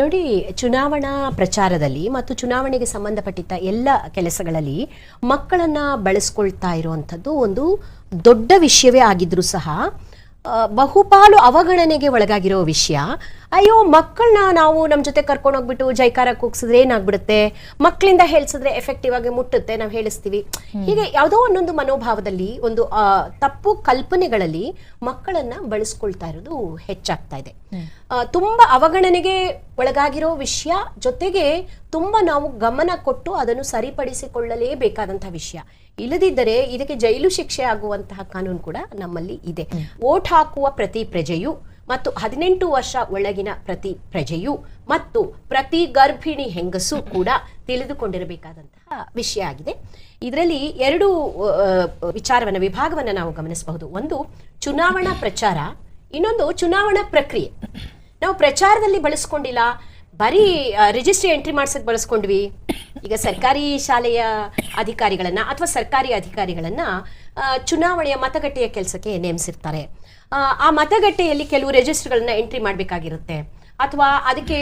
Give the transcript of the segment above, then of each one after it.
ನೋಡಿ, ಚುನಾವಣಾ ಪ್ರಚಾರದಲ್ಲಿ ಮತ್ತು ಚುನಾವಣೆಗೆ ಸಂಬಂಧಪಟ್ಟಿದ್ದ ಎಲ್ಲ ಕೆಲಸಗಳಲ್ಲಿ ಮಕ್ಕಳನ್ನ ಬಳಸ್ಕೊಳ್ತಾ ಇರುವಂಥದ್ದು ಒಂದು ದೊಡ್ಡ ವಿಷಯವೇ ಆಗಿದ್ರು ಸಹ ಬಹುಪಾಲು ಅವಗಣನೆಗೆ ಒಳಗಾಗಿರೋ ವಿಷಯ ಅಯ್ಯೋ ಮಕ್ಕಳನ್ನ ನಾವು ನಮ್ಮ ಜೊತೆ ಕರ್ಕೊಂಡು ಹೋಗ್ಬಿಟ್ಟು ಜೈಕಾರ ಕೂಗ್ಸಿದ್ರೆ ಏನಾಗ್ಬಿಡುತ್ತೆ? ಮಕ್ಕಳಿಂದ ಹೇಳಿಸಿದ್ರೆ ಎಫೆಕ್ಟಿವ್ ಆಗಿ ಮುಟ್ಟುತ್ತೆ ನಾವು ಹೇಳಿಸ್ತೀವಿ. ಹೀಗೆ ಯಾವುದೋ ಒಂದೊಂದು ಮನೋಭಾವದಲ್ಲಿ ಒಂದು ತಪ್ಪು ಕಲ್ಪನೆಗಳಲ್ಲಿ ಮಕ್ಕಳನ್ನ ಬಳಸ್ಕೊಳ್ತಾ ಇರೋದು ಹೆಚ್ಚಾಗ್ತಾ ಇದೆ. ತುಂಬಾ ಅವಗಣನೆಗೆ ಒಳಗಾಗಿರೋ ವಿಷಯ ಜೊತೆಗೆ ತುಂಬಾ ನಾವು ಗಮನ ಕೊಟ್ಟು ಅದನ್ನು ಸರಿಪಡಿಸಿಕೊಳ್ಳಲೇಬೇಕಾದಂತಹ ವಿಷಯ. ಇಲ್ಲದಿದ್ದರೆ ಇದಕ್ಕೆ ಜೈಲು ಶಿಕ್ಷೆ ಆಗುವಂತಹ ಕಾನೂನು ಕೂಡ ನಮ್ಮಲ್ಲಿ ಇದೆ. ಓಟ್ ಹಾಕುವ ಪ್ರತಿ ಪ್ರಜೆಯು ಮತ್ತು ಹದಿನೆಂಟು ವರ್ಷ ಒಳಗಿನ ಪ್ರತಿ ಪ್ರಜೆಯು ಮತ್ತು ಪ್ರತಿ ಗರ್ಭಿಣಿ ಹೆಂಗಸು ಕೂಡ ತಿಳಿದುಕೊಂಡಿರಬೇಕಾದಂತಹ ವಿಷಯ ಆಗಿದೆ. ಇದರಲ್ಲಿ ಎರಡು ವಿಚಾರವನ್ನು, ವಿಭಾಗವನ್ನ ನಾವು ಗಮನಿಸಬಹುದು. ಒಂದು, ಚುನಾವಣಾ ಪ್ರಚಾರ, ಇನ್ನೊಂದು ಚುನಾವಣಾ ಪ್ರಕ್ರಿಯೆ. ನಾವು ಪ್ರಚಾರದಲ್ಲಿ ಬಳಸ್ಕೊಂಡಿಲ್ಲ ಬರೀ ರಿಜಿಸ್ಟ್ರಿ ಎಂಟ್ರಿ ಮಾಡ್ಸಕ್ ಬಳಸ್ಕೊಂಡ್ವಿ. ಈಗ ಸರ್ಕಾರಿ ಶಾಲೆಯ ಅಧಿಕಾರಿಗಳನ್ನ ಅಥವಾ ಸರ್ಕಾರಿ ಅಧಿಕಾರಿಗಳನ್ನ ಚುನಾವಣೆಯ ಮತಗಟ್ಟೆಯ ಕೆಲಸಕ್ಕೆ ನೇಮಿಸಿರ್ತಾರೆ. ಆ ಮತಗಟ್ಟೆಯಲ್ಲಿ ಕೆಲವು ರಿಜಿಸ್ಟ್ರ್ಗಳನ್ನ ಎಂಟ್ರಿ ಮಾಡಬೇಕಾಗಿರುತ್ತೆ. ಅಥವಾ ಅದಕ್ಕೆ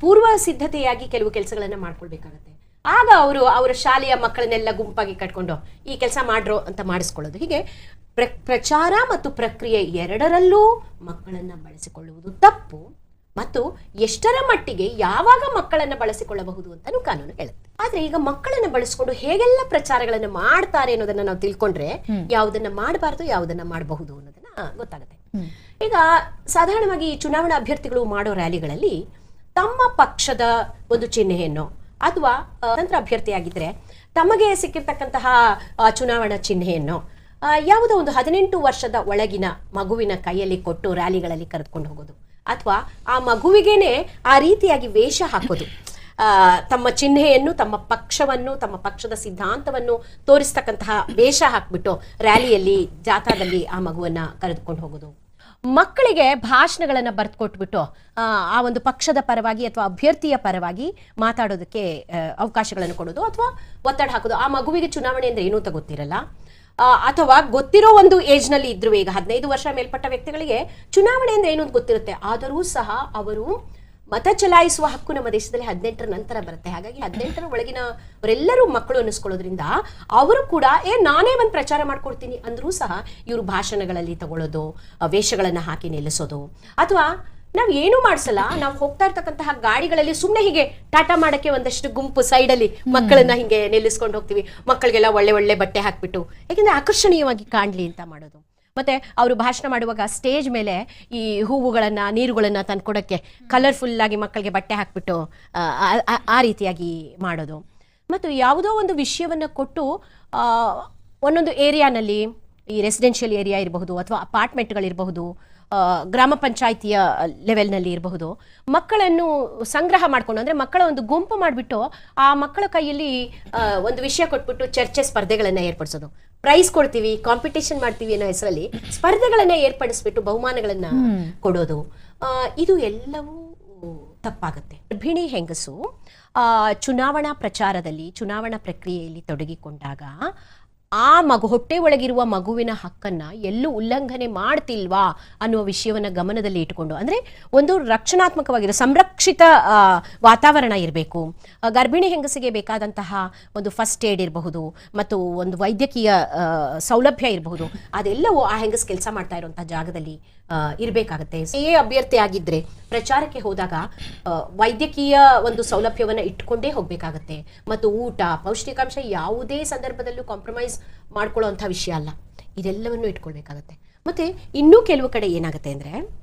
ಪೂರ್ವ ಸಿದ್ಧತೆಯಾಗಿ ಕೆಲವು ಕೆಲಸಗಳನ್ನ ಮಾಡ್ಕೊಳ್ಬೇಕಾಗತ್ತೆ. ಆಗ ಅವರು ಅವರ ಶಾಲೆಯ ಮಕ್ಕಳನ್ನೆಲ್ಲ ಗುಂಪಾಗಿ ಕಟ್ಕೊಂಡು, ಈ ಕೆಲಸ ಮಾಡ್ರೋ ಅಂತ ಮಾಡಿಸ್ಕೊಳ್ಳೋದು. ಹೀಗೆ ಪ್ರ, ಪ್ರಚಾರ ಮತ್ತು ಪ್ರಕ್ರಿಯೆ ಎರಡರಲ್ಲೂ ಮಕ್ಕಳನ್ನ ಬಳಸಿಕೊಳ್ಳುವುದು ತಪ್ಪು. ಮತ್ತು ಎಷ್ಟರ ಮಟ್ಟಿಗೆ ಯಾವಾಗ ಮಕ್ಕಳನ್ನ ಬಳಸಿಕೊಳ್ಳಬಹುದು ಅಂತಾನು ಕಾನೂನು ಹೇಳುತ್ತೆ. ಆದ್ರೆ ಈಗ ಮಕ್ಕಳನ್ನ ಬಳಸಿಕೊಂಡು ಹೇಗೆಲ್ಲ ಪ್ರಚಾರಗಳನ್ನ ಮಾಡ್ತಾರೆ ಅನ್ನೋದನ್ನ ನಾವು ತಿಳ್ಕೊಂಡ್ರೆ ಯಾವುದನ್ನ ಮಾಡಬಾರ್ದು ಯಾವುದನ್ನ ಮಾಡಬಹುದು ಅನ್ನೋದನ್ನ ಗೊತ್ತಾಗುತ್ತೆ. ಈಗ ಸಾಧಾರಣವಾಗಿ ಈ ಚುನಾವಣಾ ಅಭ್ಯರ್ಥಿಗಳು ಮಾಡೋ ರ್ಯಾಲಿಗಳಲ್ಲಿ ತಮ್ಮ ಪಕ್ಷದ ಒಂದು ಚಿಹ್ನೆಯನ್ನು ಅಥವಾ ಸ್ವತಂತ್ರ ಅಭ್ಯರ್ಥಿಯಾಗಿದ್ರೆ ತಮಗೆ ಸಿಕ್ಕಿರ್ತಕ್ಕಂತಹ ಚುನಾವಣಾ ಚಿಹ್ನೆಯನ್ನು ಯಾವುದೋ ಒಂದು ಹದಿನೆಂಟು ವರ್ಷದ ಒಳಗಿನ ಮಗುವಿನ ಕೈಯಲ್ಲಿ ಕೊಟ್ಟು ರ್ಯಾಲಿಗಳಲ್ಲಿ ಕರೆದುಕೊಂಡು ಹೋಗೋದು. ಅಥವಾ ಆ ಮಗುವಿಗೇನೆ ಆ ರೀತಿಯಾಗಿ ವೇಷ ಹಾಕೋದು. ತಮ್ಮ ಚಿಹ್ನೆಯನ್ನು ತಮ್ಮ ಪಕ್ಷವನ್ನು ತಮ್ಮ ಪಕ್ಷದ ಸಿದ್ಧಾಂತವನ್ನು ತೋರಿಸ್ತಕ್ಕಂತಹ ವೇಷ ಹಾಕ್ಬಿಟ್ಟು ರ್ಯಾಲಿಯಲ್ಲಿ ಜಾಥಾದಲ್ಲಿ ಆ ಮಗುವನ್ನ ಕರೆದುಕೊಂಡು ಹೋಗೋದು. ಮಕ್ಕಳಿಗೆ ಭಾಷಣಗಳನ್ನ ಬರ್ದು ಕೊಟ್ಬಿಟ್ಟು ಆ, ಒಂದು ಪಕ್ಷದ ಪರವಾಗಿ ಅಥವಾ ಅಭ್ಯರ್ಥಿಯ ಪರವಾಗಿ ಮಾತಾಡೋದಕ್ಕೆ ಅವಕಾಶಗಳನ್ನು ಕೊಡೋದು ಅಥವಾ ಒತ್ತಡ ಹಾಕೋದು. ಆ ಮಗುವಿಗೆ ಚುನಾವಣೆ ಅಂದ್ರೆ ಏನೂ ಅಂತ ಗೊತ್ತಿರಲ್ಲ. ಅಥವಾ ಗೊತ್ತಿರೋ ಒಂದು ಏಜ್ನಲ್ಲಿ ಇದ್ರು ಈಗ ಹದಿನೈದು ವರ್ಷ ಮೇಲ್ಪಟ್ಟ ವ್ಯಕ್ತಿಗಳಿಗೆ ಚುನಾವಣೆ ಅಂದ್ರೆ ಏನು ಗೊತ್ತಿರುತ್ತೆ. ಆದರೂ ಸಹ ಅವರು ಮತ ಚಲಾಯಿಸುವ ಹಕ್ಕು ನಮ್ಮ ದೇಶದಲ್ಲಿ ಹದಿನೆಂಟರ ನಂತರ ಬರುತ್ತೆ. ಹಾಗಾಗಿ ಹದಿನೆಂಟರ ಒಳಗಿನವರೆಲ್ಲರೂ ಮಕ್ಕಳು ಅನ್ನಿಸ್ಕೊಳ್ಳೋದ್ರಿಂದ ಅವರು ಕೂಡ, ಏ, ನಾನೇ ಒಂದು ಪ್ರಚಾರ ಮಾಡ್ಕೊಡ್ತೀನಿ ಅಂದ್ರೂ ಸಹ ಇವರು ಭಾಷಣಗಳಲ್ಲಿ ತಗೊಳ್ಳೋದು ವೇಷಗಳನ್ನ ಹಾಕಿ ನಿಲ್ಲಿಸೋದು. ಅಥವಾ ನಾವು ಏನು ಮಾಡ್ಸಲ್ಲ. ನಾವು ಹೋಗ್ತಾ ಇರ್ತಕ್ಕಂತಹ ಗಾಡಿಗಳಲ್ಲಿ ಸುಮ್ಮನೆ ಹೀಗೆ ಟಾಟಾ ಮಾಡಕ್ಕೆ ಒಂದಷ್ಟು ಗುಂಪು ಸೈಡ್ ಅಲ್ಲಿ ಮಕ್ಕಳನ್ನ ಹಿಂಗೆ ನಿಲ್ಲಿಸ್ಕೊಂಡು ಹೋಗ್ತೀವಿ. ಮಕ್ಕಳಿಗೆಲ್ಲ ಒಳ್ಳೆ ಒಳ್ಳೆ ಬಟ್ಟೆ ಹಾಕ್ಬಿಟ್ಟು. ಯಾಕೆಂದ್ರೆ ಆಕರ್ಷಣೀಯವಾಗಿ ಕಾಣ್ಲಿ ಅಂತ ಮಾಡೋದು. ಮತ್ತೆ ಅವರು ಭಾಷಣ ಮಾಡುವಾಗ ಸ್ಟೇಜ್ ಮೇಲೆ ಈ ಹೂವುಗಳನ್ನ ನೀರುಗಳನ್ನ ತಂದ್ಕೊಡಕ್ಕೆ ಕಲರ್ಫುಲ್ ಆಗಿ ಮಕ್ಕಳಿಗೆ ಬಟ್ಟೆ ಹಾಕ್ಬಿಟ್ಟು ಆ, ರೀತಿಯಾಗಿ ಮಾಡೋದು. ಮತ್ತು ಯಾವುದೋ ಒಂದು ವಿಷಯವನ್ನ ಕೊಟ್ಟು ಒಂದೊಂದು ಏರಿಯಾನಲ್ಲಿ ಈ ರೆಸಿಡೆನ್ಷಿಯಲ್ ಏರಿಯಾ ಇರಬಹುದು ಅಥವಾ ಅಪಾರ್ಟ್ಮೆಂಟ್ಗಳಿರಬಹುದು ಗ್ರಾಮ ಪಂಚಾಯಿತಿಯ ಲೆವೆಲ್ನಲ್ಲಿ ಇರಬಹುದು. ಮಕ್ಕಳನ್ನು ಸಂಗ್ರಹ ಮಾಡ್ಕೊಂಡು ಅಂದ್ರೆ ಮಕ್ಕಳ ಒಂದು ಗುಂಪು ಮಾಡಿಬಿಟ್ಟು ಆ ಮಕ್ಕಳ ಕೈಯಲ್ಲಿ ಒಂದು ವಿಷಯ ಕೊಟ್ಬಿಟ್ಟು ಚರ್ಚೆ ಸ್ಪರ್ಧೆಗಳನ್ನು ಏರ್ಪಡಿಸೋದು. ಪ್ರೈಸ್ ಕೊಡ್ತೀವಿ ಕಾಂಪಿಟೇಷನ್ ಮಾಡ್ತೀವಿ ಅನ್ನೋ ಹೆಸರಲ್ಲಿ ಸ್ಪರ್ಧೆಗಳನ್ನ ಏರ್ಪಡಿಸ್ಬಿಟ್ಟು ಬಹುಮಾನಗಳನ್ನ ಕೊಡೋದು. ಇದು ಎಲ್ಲವೂ ತಪ್ಪಾಗುತ್ತೆ. ಗರ್ಭಿಣಿ ಹೆಂಗಸು ಆ, ಚುನಾವಣಾ ಪ್ರಚಾರದಲ್ಲಿ ಚುನಾವಣಾ ಪ್ರಕ್ರಿಯೆಯಲ್ಲಿ ತೊಡಗಿಕೊಂಡಾಗ ಆ ಮಗು, ಹೊಟ್ಟೆ ಒಳಗಿರುವ ಮಗುವಿನ ಹಕ್ಕನ್ನ ಎಲ್ಲೂ ಉಲ್ಲಂಘನೆ ಮಾಡ್ತಿಲ್ವಾ ಅನ್ನುವ ವಿಷಯವನ್ನ ಗಮನದಲ್ಲಿ ಇಟ್ಟುಕೊಂಡು, ಅಂದ್ರೆ ಒಂದು ರಕ್ಷಣಾತ್ಮಕವಾಗಿರೋ ಸಂರಕ್ಷಿತ ವಾತಾವರಣ ಇರಬೇಕು. ಗರ್ಭಿಣಿ ಹೆಂಗಸಿಗೆ ಬೇಕಾದಂತಹ ಒಂದು ಫಸ್ಟ್ ಏಡ್ ಇರಬಹುದು, ಮತ್ತು ಒಂದು ವೈದ್ಯಕೀಯ ಸೌಲಭ್ಯ ಇರಬಹುದು, ಅದೆಲ್ಲವೂ ಆ ಹೆಂಗಸ್ ಕೆಲಸ ಮಾಡ್ತಾ ಇರುವಂತಹ ಜಾಗದಲ್ಲಿ ಇರಬೇಕಾಗತ್ತೆ. ಎ ಅಭ್ಯರ್ಥಿ ಆಗಿದ್ರೆ ಪ್ರಚಾರಕ್ಕೆ ಹೋದಾಗ ವೈದ್ಯಕೀಯ ಒಂದು ಸೌಲಭ್ಯವನ್ನ ಇಟ್ಕೊಂಡೇ ಹೋಗ್ಬೇಕಾಗತ್ತೆ. ಮತ್ತು ಊಟ, ಪೌಷ್ಟಿಕಾಂಶ ಯಾವುದೇ ಸಂದರ್ಭದಲ್ಲೂ ಕಾಂಪ್ರಮೈಸ್ ಮಾಡ್ಕೊಳ್ಳೋ ವಿಷಯ ಅಲ್ಲ. ಇದೆಲ್ಲವನ್ನು ಇಟ್ಕೊಳ್ಬೇಕಾಗತ್ತೆ. ಮತ್ತೆ ಇನ್ನೂ ಕೆಲವು ಕಡೆ ಏನಾಗುತ್ತೆ ಅಂದ್ರೆ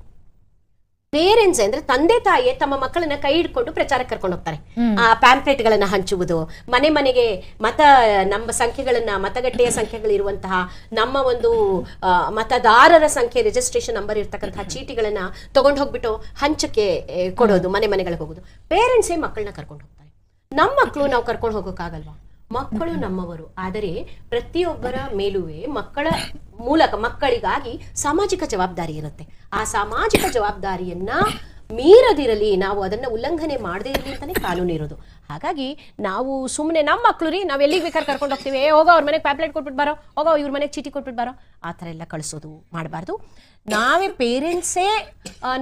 ಪೇರೆಂಟ್ಸ್ ಅಂದ್ರೆ ತಂದೆ ತಾಯಿಯೇ ತಮ್ಮ ಮಕ್ಕಳನ್ನ ಕೈ ಹಿಡ್ಕೊಂಡು ಪ್ರಚಾರ ಕರ್ಕೊಂಡು ಹೋಗ್ತಾರೆ. ಆ ಪ್ಯಾಂಪ್ಲೆಟ್ ಗಳನ್ನ ಹಂಚುವುದು ಮನೆ ಮನೆಗೆ ಮತ ನಮ್ಮ ಸಂಖ್ಯೆಗಳನ್ನ ಮತಗಟ್ಟೆಯ ಸಂಖ್ಯೆಗಳಿರುವಂತಹ ನಮ್ಮ ಒಂದು ಮತದಾರರ ಸಂಖ್ಯೆ ರಿಜಿಸ್ಟ್ರೇಷನ್ ನಂಬರ್ ಇರ್ತಕ್ಕಂತಹ ಚೀಟಿಗಳನ್ನ ತಗೊಂಡು ಹೋಗ್ಬಿಟ್ಟು ಹಂಚಕ್ಕೆ ಕೊಡೋದು ಮನೆ ಮನೆಗಳಿಗೆ ಹೋಗೋದು. ಪೇರೆಂಟ್ಸೇ ಮಕ್ಕಳನ್ನ ಕರ್ಕೊಂಡು ಹೋಗ್ತಾರೆ. ನಮ್ಮ ಮಕ್ಕಳು ನಾವು ಕರ್ಕೊಂಡು ಹೋಗೋಕ್ಕಾಗಲ್ವಾ? ಮಕ್ಕಳು ನಮ್ಮವರು. ಆದರೆ ಪ್ರತಿಯೊಬ್ಬರ ಮೇಲುವೆ ಮಕ್ಕಳ ಮೂಲಕ ಮಕ್ಕಳಿಗಾಗಿ ಸಾಮಾಜಿಕ ಜವಾಬ್ದಾರಿ ಇರುತ್ತೆ. ಆ ಸಾಮಾಜಿಕ ಜವಾಬ್ದಾರಿಯನ್ನ ಮೀರದಿರಲಿ, ನಾವು ಅದನ್ನ ಉಲ್ಲಂಘನೆ ಮಾಡದೇ ಇರಲಿ ಅಂತಾನೆ ಕಾನೂನು ಇರೋದು. ಹಾಗಾಗಿ ನಾವು ಸುಮ್ಮನೆ ನಮ್ಮ ಮಕ್ಕಳು ರೀ, ನಾವು ಎಲ್ಲಿಗೆ ಬೇಕಾದ್ರೆ ಕರ್ಕೊಂಡು ಹೋಗ್ತೀವಿ. ಏ, ಹೋಗೋ, ಅವ್ರ ಮನೆಗೆ ಪ್ಯಾಪ್ಲೆಟ್ ಕೊಟ್ಬಿಟ್ಟು ಬಾರೋ. ಹೋಗೋ, ಇವ್ರ ಮನೆಗೆ ಚೀಟಿ ಕೊಟ್ಬಿಟ್ಟು ಬಾರೋ. ಆ ಥರ ಎಲ್ಲ ಕಳಿಸೋದು ಮಾಡಬಾರ್ದು. ನಾವೇ ಪೇರೆಂಟ್ಸೇ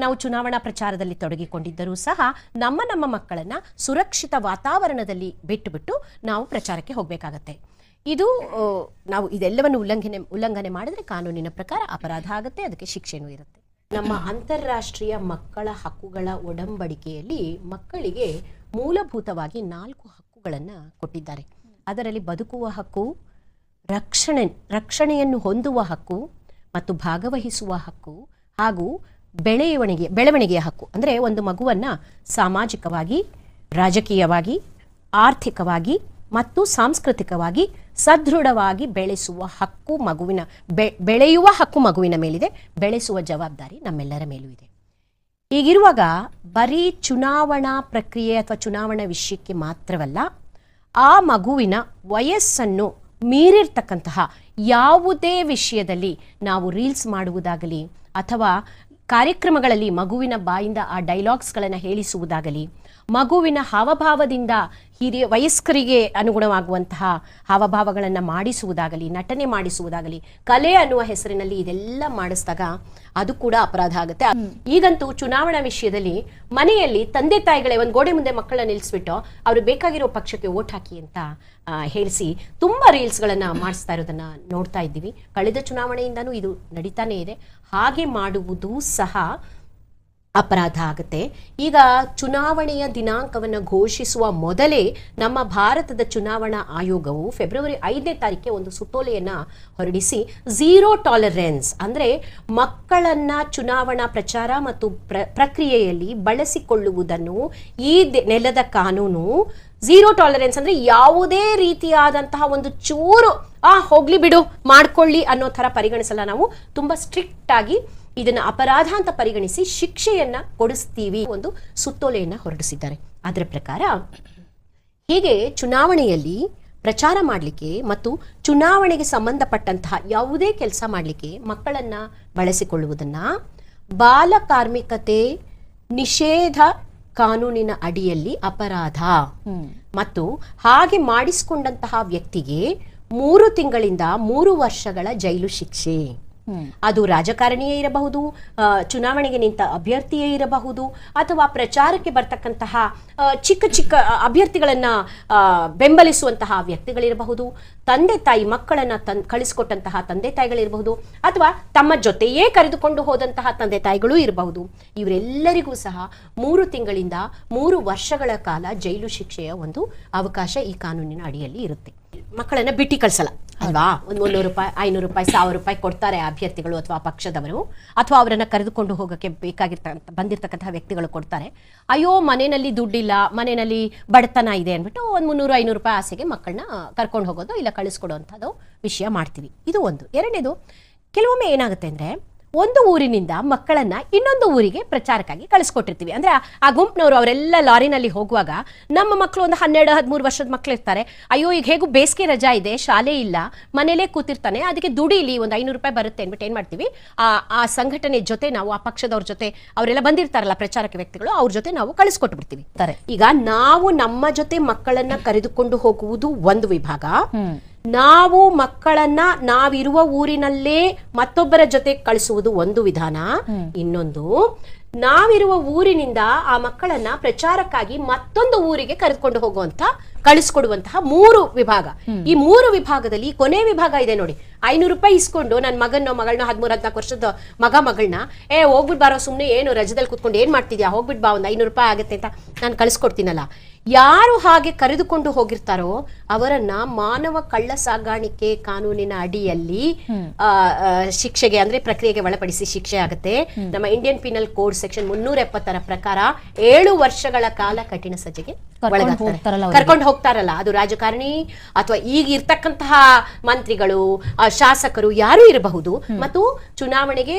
ನಾವು ಚುನಾವಣಾ ಪ್ರಚಾರದಲ್ಲಿ ತೊಡಗಿಕೊಂಡಿದ್ದರೂ ಸಹ ನಮ್ಮ ನಮ್ಮ ಮಕ್ಕಳನ್ನ ಸುರಕ್ಷಿತ ವಾತಾವರಣದಲ್ಲಿ ಬಿಟ್ಟುಬಿಟ್ಟು ನಾವು ಪ್ರಚಾರಕ್ಕೆ ಹೋಗಬೇಕಾಗತ್ತೆ. ಇದು ನಾವು ಇದೆಲ್ಲವನ್ನು ಉಲ್ಲಂಘನೆ ಉಲ್ಲಂಘನೆ ಮಾಡಿದ್ರೆ ಕಾನೂನಿನ ಪ್ರಕಾರ ಅಪರಾಧ ಆಗುತ್ತೆ, ಅದಕ್ಕೆ ಶಿಕ್ಷೆನೂ ಇರುತ್ತೆ. ನಮ್ಮ ಅಂತಾರಾಷ್ಟ್ರೀಯ ಮಕ್ಕಳ ಹಕ್ಕುಗಳ ಒಡಂಬಡಿಕೆಯಲ್ಲಿ ಮಕ್ಕಳಿಗೆ ಮೂಲಭೂತವಾಗಿ ನಾಲ್ಕು ಹಕ್ಕುಗಳನ್ನು ಕೊಟ್ಟಿದ್ದಾರೆ. ಅದರಲ್ಲಿ ಬದುಕುವ ಹಕ್ಕು, ರಕ್ಷಣೆ, ರಕ್ಷಣೆಯನ್ನು ಹೊಂದುವ ಹಕ್ಕು ಮತ್ತು ಭಾಗವಹಿಸುವ ಹಕ್ಕು ಹಾಗೂ ಬೆಳೆವಣಿಗೆ, ಬೆಳವಣಿಗೆಯ ಹಕ್ಕು. ಅಂದರೆ ಒಂದು ಮಗುವನ್ನು ಸಾಮಾಜಿಕವಾಗಿ, ರಾಜಕೀಯವಾಗಿ, ಆರ್ಥಿಕವಾಗಿ ಮತ್ತು ಸಾಂಸ್ಕೃತಿಕವಾಗಿ ಸದೃಢವಾಗಿ ಬೆಳೆಸುವ ಹಕ್ಕು ಮಗುವಿನ ಬೆಳೆಯುವ ಹಕ್ಕು ಮಗುವಿನ ಮೇಲಿದೆ, ಬೆಳೆಸುವ ಜವಾಬ್ದಾರಿ ನಮ್ಮೆಲ್ಲರ ಮೇಲೂ ಇದೆ. ಈಗಿರುವಾಗ ಬರೀ ಚುನಾವಣಾ ಪ್ರಕ್ರಿಯೆ ಅಥವಾ ಚುನಾವಣಾ ವಿಷಯಕ್ಕೆ ಮಾತ್ರವಲ್ಲ, ಆ ಮಗುವಿನ ವಯಸ್ಸನ್ನು ಮೀರಿರ್ತಕ್ಕಂತಹ ಯಾವುದೇ ವಿಷಯದಲ್ಲಿ ನಾವು ರೀಲ್ಸ್ ಮಾಡುವುದಾಗಲಿ ಅಥವಾ ಕಾರ್ಯಕ್ರಮಗಳಲ್ಲಿ ಮಗುವಿನ ಬಾಯಿಂದ ಆ ಡೈಲಾಗ್ಸ್ಗಳನ್ನು ಹೇಳಿಸುವುದಾಗಲಿ, ಮಗುವಿನ ಹಾವಭಾವದಿಂದ ಹಿರಿಯ ವಯಸ್ಕರಿಗೆ ಅನುಗುಣವಾಗುವಂತಹ ಹಾವಭಾವಗಳನ್ನು ಮಾಡಿಸುವುದಾಗಲಿ ನಟನೆ ಮಾಡಿಸುವುದಾಗಲಿ ಕಲೆ ಅನ್ನುವ ಹೆಸರಿನಲ್ಲಿ ಇದೆಲ್ಲ ಮಾಡಿಸಿದಾಗ ಅದು ಕೂಡ ಅಪರಾಧ ಆಗುತ್ತೆ. ಈಗಂತೂ ಚುನಾವಣಾ ವಿಷಯದಲ್ಲಿ ಮನೆಯಲ್ಲಿ ತಂದೆ ತಾಯಿಗಳೇ ಒಂದು ಗೋಡೆ ಮುಂದೆ ಮಕ್ಕಳನ್ನ ನಿಲ್ಲಿಸ್ಬಿಟ್ಟು ಅವರು ಬೇಕಾಗಿರೋ ಪಕ್ಷಕ್ಕೆ ಓಟ್ ಹಾಕಿ ಅಂತ ಹೇಳಿಸಿ ತುಂಬಾ ರೀಲ್ಸ್ಗಳನ್ನ ಮಾಡಿಸ್ತಾ ಇರೋದನ್ನ ನೋಡ್ತಾ ಇದ್ದೀವಿ. ಕಳೆದ ಚುನಾವಣೆಯಿಂದನೂ ಇದು ನಡೀತಾನೆ ಇದೆ. ಹಾಗೆ ಮಾಡುವುದು ಸಹ ಅಪರಾಧ ಆಗುತ್ತೆ. ಈಗ ಚುನಾವಣೆಯ ದಿನಾಂಕವನ್ನು ಘೋಷಿಸುವ ಮೊದಲೇ ನಮ್ಮ ಭಾರತದ ಚುನಾವಣಾ ಆಯೋಗವು ಫೆಬ್ರವರಿ ಐದನೇ ತಾರೀಕಿಗೆ ಒಂದು ಸುತ್ತೋಲೆಯನ್ನು ಹೊರಡಿಸಿ ಝೀರೋ ಟಾಲರೆನ್ಸ್ ಅಂದರೆ ಮಕ್ಕಳನ್ನು ಚುನಾವಣಾ ಪ್ರಚಾರ ಮತ್ತು ಪ್ರ, ಪ್ರಕ್ರಿಯೆಯಲ್ಲಿ ಬಳಸಿಕೊಳ್ಳುವುದನ್ನು ಈ ನೆಲದ ಕಾನೂನು ಝೀರೋ ಟಾಲರೆನ್ಸ್ ಅಂದರೆ ಯಾವುದೇ ರೀತಿಯಾದಂತಹ ಒಂದು ಚೂರು, ಆ, ಹೋಗ್ಲಿ ಬಿಡು, ಮಾಡ್ಕೊಳ್ಳಿ ಅನ್ನೋ ಥರ ಪರಿಗಣಿಸಲ್ಲ ನಾವು. ತುಂಬ ಸ್ಟ್ರಿಕ್ಟ್ ಆಗಿ ಇದನ್ನ ಅಪರಾಧ ಅಂತ ಪರಿಗಣಿಸಿ ಶಿಕ್ಷೆಯನ್ನ ಕೊಡಿಸ್ತೀವಿ ಒಂದು ಸುತ್ತೋಲೆಯನ್ನ ಹೊರಡಿಸಿದ್ದಾರೆ. ಅದರ ಪ್ರಕಾರ ಹೀಗೆ ಚುನಾವಣೆಯಲ್ಲಿ ಪ್ರಚಾರ ಮಾಡಲಿಕ್ಕೆ ಮತ್ತು ಚುನಾವಣೆಗೆ ಸಂಬಂಧಪಟ್ಟಂತಹ ಯಾವುದೇ ಕೆಲಸ ಮಾಡಲಿಕ್ಕೆ ಮಕ್ಕಳನ್ನ ಬಳಸಿಕೊಳ್ಳುವುದನ್ನ ಬಾಲ ಕಾರ್ಮಿಕತೆ ನಿಷೇಧ ಕಾನೂನಿನ ಅಡಿಯಲ್ಲಿ ಅಪರಾಧ. ಮತ್ತು ಹಾಗೆ ಮಾಡಿಸಿಕೊಂಡಂತಹ ವ್ಯಕ್ತಿಗೆ ಮೂರು ತಿಂಗಳಿಂದ ಮೂರು ವರ್ಷಗಳ ಜೈಲು ಶಿಕ್ಷೆ. ಅದು ರಾಜಕಾರಣಿಯೇ ಇರಬಹುದು ಚುನಾವಣೆಗೆ ನಿಂತ ಅಭ್ಯರ್ಥಿಯೇ ಇರಬಹುದು, ಅಥವಾ ಪ್ರಚಾರಕ್ಕೆ ಬರ್ತಕ್ಕಂತಹ ಚಿಕ್ಕ ಚಿಕ್ಕ ಅಭ್ಯರ್ಥಿಗಳನ್ನ ಬೆಂಬಲಿಸುವಂತಹ ವ್ಯಕ್ತಿಗಳಿರಬಹುದು, ತಂದೆ ತಾಯಿ ಮಕ್ಕಳನ್ನ ತನ್, ಕಳಿಸಿಕೊಟ್ಟಂತಹ ತಂದೆ ತಾಯಿಗಳಿರಬಹುದು, ಅಥವಾ ತಮ್ಮ ಜೊತೆಯೇ ಕರೆದುಕೊಂಡು ಹೋದಂತಹ ತಂದೆ ತಾಯಿಗಳು ಇರಬಹುದು. ಇವರೆಲ್ಲರಿಗೂ ಸಹ ಮೂರು ತಿಂಗಳಿಂದ ಮೂರು ವರ್ಷಗಳ ಕಾಲ ಜೈಲು ಶಿಕ್ಷೆಯ ಒಂದು ಅವಕಾಶ ಈ ಕಾನೂನಿನ ಅಡಿಯಲ್ಲಿ ಇರುತ್ತೆ. ಮಕ್ಕಳನ್ನ ಬಿಟ್ಟಿ ಕಳ್ಸಲ್ಲ ಅಲ್ವಾ? ಒಂದು ಮುನ್ನೂರು ರೂಪಾಯಿ ಐನೂರು ರೂಪಾಯಿ ಸಾವಿರ ರೂಪಾಯಿ ಕೊಡ್ತಾರೆ ಅಭ್ಯರ್ಥಿಗಳು ಅಥವಾ ಪಕ್ಷದವರು ಅಥವಾ ಅವರನ್ನ ಕರೆದುಕೊಂಡು ಹೋಗಕ್ಕೆ ಬೇಕಾಗಿರ್ತಕ್ಕಂಥ ಬಂದಿರತಕ್ಕಂತಹ ವ್ಯಕ್ತಿಗಳು ಕೊಡ್ತಾರೆ. ಅಯ್ಯೋ ಮನೆಯಲ್ಲಿ ದುಡ್ಡಿಲ್ಲ ಮನೆಯಲ್ಲಿ ಬಡತನ ಇದೆ ಅಂದ್ಬಿಟ್ಟು ಒಂದು ಮುನ್ನೂರು ಐನೂರು ರೂಪಾಯಿ ಆಸೆಗೆ ಮಕ್ಕಳನ್ನ ಕರ್ಕೊಂಡು ಹೋಗೋದು ಇಲ್ಲ ಕಳಿಸ್ಕೊಡುವಂಥದ್ದು ವಿಷಯ ಮಾಡ್ತೀವಿ. ಇದು ಒಂದು. ಎರಡನೇದು ಕೆಲವೊಮ್ಮೆ ಏನಾಗುತ್ತೆ ಅಂದ್ರೆ ಒಂದು ಊರಿನಿಂದ ಮಕ್ಕಳನ್ನ ಇನ್ನೊಂದು ಊರಿಗೆ ಪ್ರಚಾರಕ್ಕಾಗಿ ಕಳಿಸ್ಕೊಟ್ಟಿರ್ತೀವಿ. ಅಂದ್ರೆ ಆ- ಗುಂಪಿನವರು ಅವರೆಲ್ಲ ಲಾರಿನಲ್ಲಿ ಹೋಗುವಾಗ ನಮ್ಮ ಮಕ್ಕಳು ಒಂದು ಹನ್ನೆರಡು ಹದಿಮೂರು ವರ್ಷದ ಮಕ್ಕಳು ಇರ್ತಾರೆ ಅಯ್ಯೋ ಈಗ ಹೇಗೂ ಬೇಸಿಗೆ ರಜಾ ಇದೆ ಶಾಲೆ ಇಲ್ಲ ಮನೇಲೇ ಕೂತಿರ್ತಾನೆ ಅದಕ್ಕೆ ದುಡಿಲಿ ಒಂದು ಐನೂರು ರೂಪಾಯಿ ಬರುತ್ತೆ ಅಂದ್ಬಿಟ್ಟು ಏನ್ ಮಾಡ್ತೀವಿ? ಆ ಆ ಸಂಘಟನೆ ಜೊತೆ ನಾವು ಆ ಪಕ್ಷದವ್ರ ಜೊತೆ ಅವರೆಲ್ಲ ಬಂದಿರ್ತಾರಲ್ಲ ಪ್ರಚಾರಕ್ಕೆ ವ್ಯಕ್ತಿಗಳು ಅವ್ರ ಜೊತೆ ನಾವು ಕಳಿಸ್ಕೊಟ್ಬಿಡ್ತೀವಿ. ತಾರೆ. ಈಗ ನಾವು ನಮ್ಮ ಜೊತೆ ಮಕ್ಕಳನ್ನ ಕರೆದುಕೊಂಡು ಹೋಗುವುದು ಒಂದು ವಿಭಾಗ. ನಾವು ಮಕ್ಕಳನ್ನ ನಾವಿರುವ ಊರಿನಲ್ಲೇ ಮತ್ತೊಬ್ಬರ ಜೊತೆ ಕಳಿಸುವುದು ಒಂದು ವಿಧಾನ. ಇನ್ನೊಂದು ನಾವಿರುವ ಊರಿನಿಂದ ಆ ಮಕ್ಕಳನ್ನ ಪ್ರಚಾರಕ್ಕಾಗಿ ಮತ್ತೊಂದು ಊರಿಗೆ ಕರೆದುಕೊಂಡು ಹೋಗುವಂತ ಕಳಿಸ್ಕೊಡುವಂತಹ ಮೂರು ವಿಭಾಗ. ಈ ಮೂರು ವಿಭಾಗದಲ್ಲಿ ಕೊನೆ ವಿಭಾಗ ಇದೆ ನೋಡಿ. ಐನೂರು ರೂಪಾಯಿ ಇಸ್ಕೊಂಡು ನನ್ನ ಮಗನ ಮಗಳನ್ನ ಹದಿಮೂರು ಹದಿನಾಲ್ಕು ವರ್ಷದ ಮಗ ಮಗಳನ್ನ ಏ ಹೋಗ್ಬಿಟ್ಟು ಬಾರೋ ಸುಮ್ಮನೆ ಏನು ರಜದಲ್ಲಿ ಕುತ್ಕೊಂಡು ಏನ್ ಮಾಡ್ತಿದ್ಯಾ? ಹೋಗ್ಬಿಟ್ಟು ಬಾ ಒಂದು ಐನೂರು ರೂಪಾಯಿ ಆಗುತ್ತೆ ಅಂತ ನಾನು ಕಳಿಸ್ಕೊಡ್ತೀನಲ್ಲ. ಯಾರು ಹಾಗೆ ಕರೆದುಕೊಂಡು ಹೋಗಿರ್ತಾರೋ ಅವರನ್ನ ಮಾನವ ಕಳ್ಳ ಸಾಗಾಣಿಕೆ ಕಾನೂನಿನ ಅಡಿಯಲ್ಲಿ ಶಿಕ್ಷೆಗೆ ಅಂದ್ರೆ ಪ್ರಕ್ರಿಯೆಗೆ ಒಳಪಡಿಸಿ ಶಿಕ್ಷೆ ಆಗುತ್ತೆ. ನಮ್ಮ ಇಂಡಿಯನ್ ಪಿನಲ್ ಕೋಡ್ ಸೆಕ್ಷನ್ ಮುನ್ನೂರ ಎಪ್ಪತ್ತರ ಪ್ರಕಾರ ಏಳು ವರ್ಷಗಳ ಕಾಲ ಕಠಿಣ ಸಜ್ಜೆಗೆ ಕರ್ಕೊಂಡ್ ಹೋಗ್ತಾರಲ್ಲ ಕರ್ಕೊಂಡು ಅದು ರಾಜಕಾರಣಿ ಅಥವಾ ಈಗ ಇರ್ತಕ್ಕಂತಹ ಮಂತ್ರಿಗಳು ಶಾಸಕರು ಯಾರು ಇರಬಹುದು. ಮತ್ತು ಚುನಾವಣೆಗೆ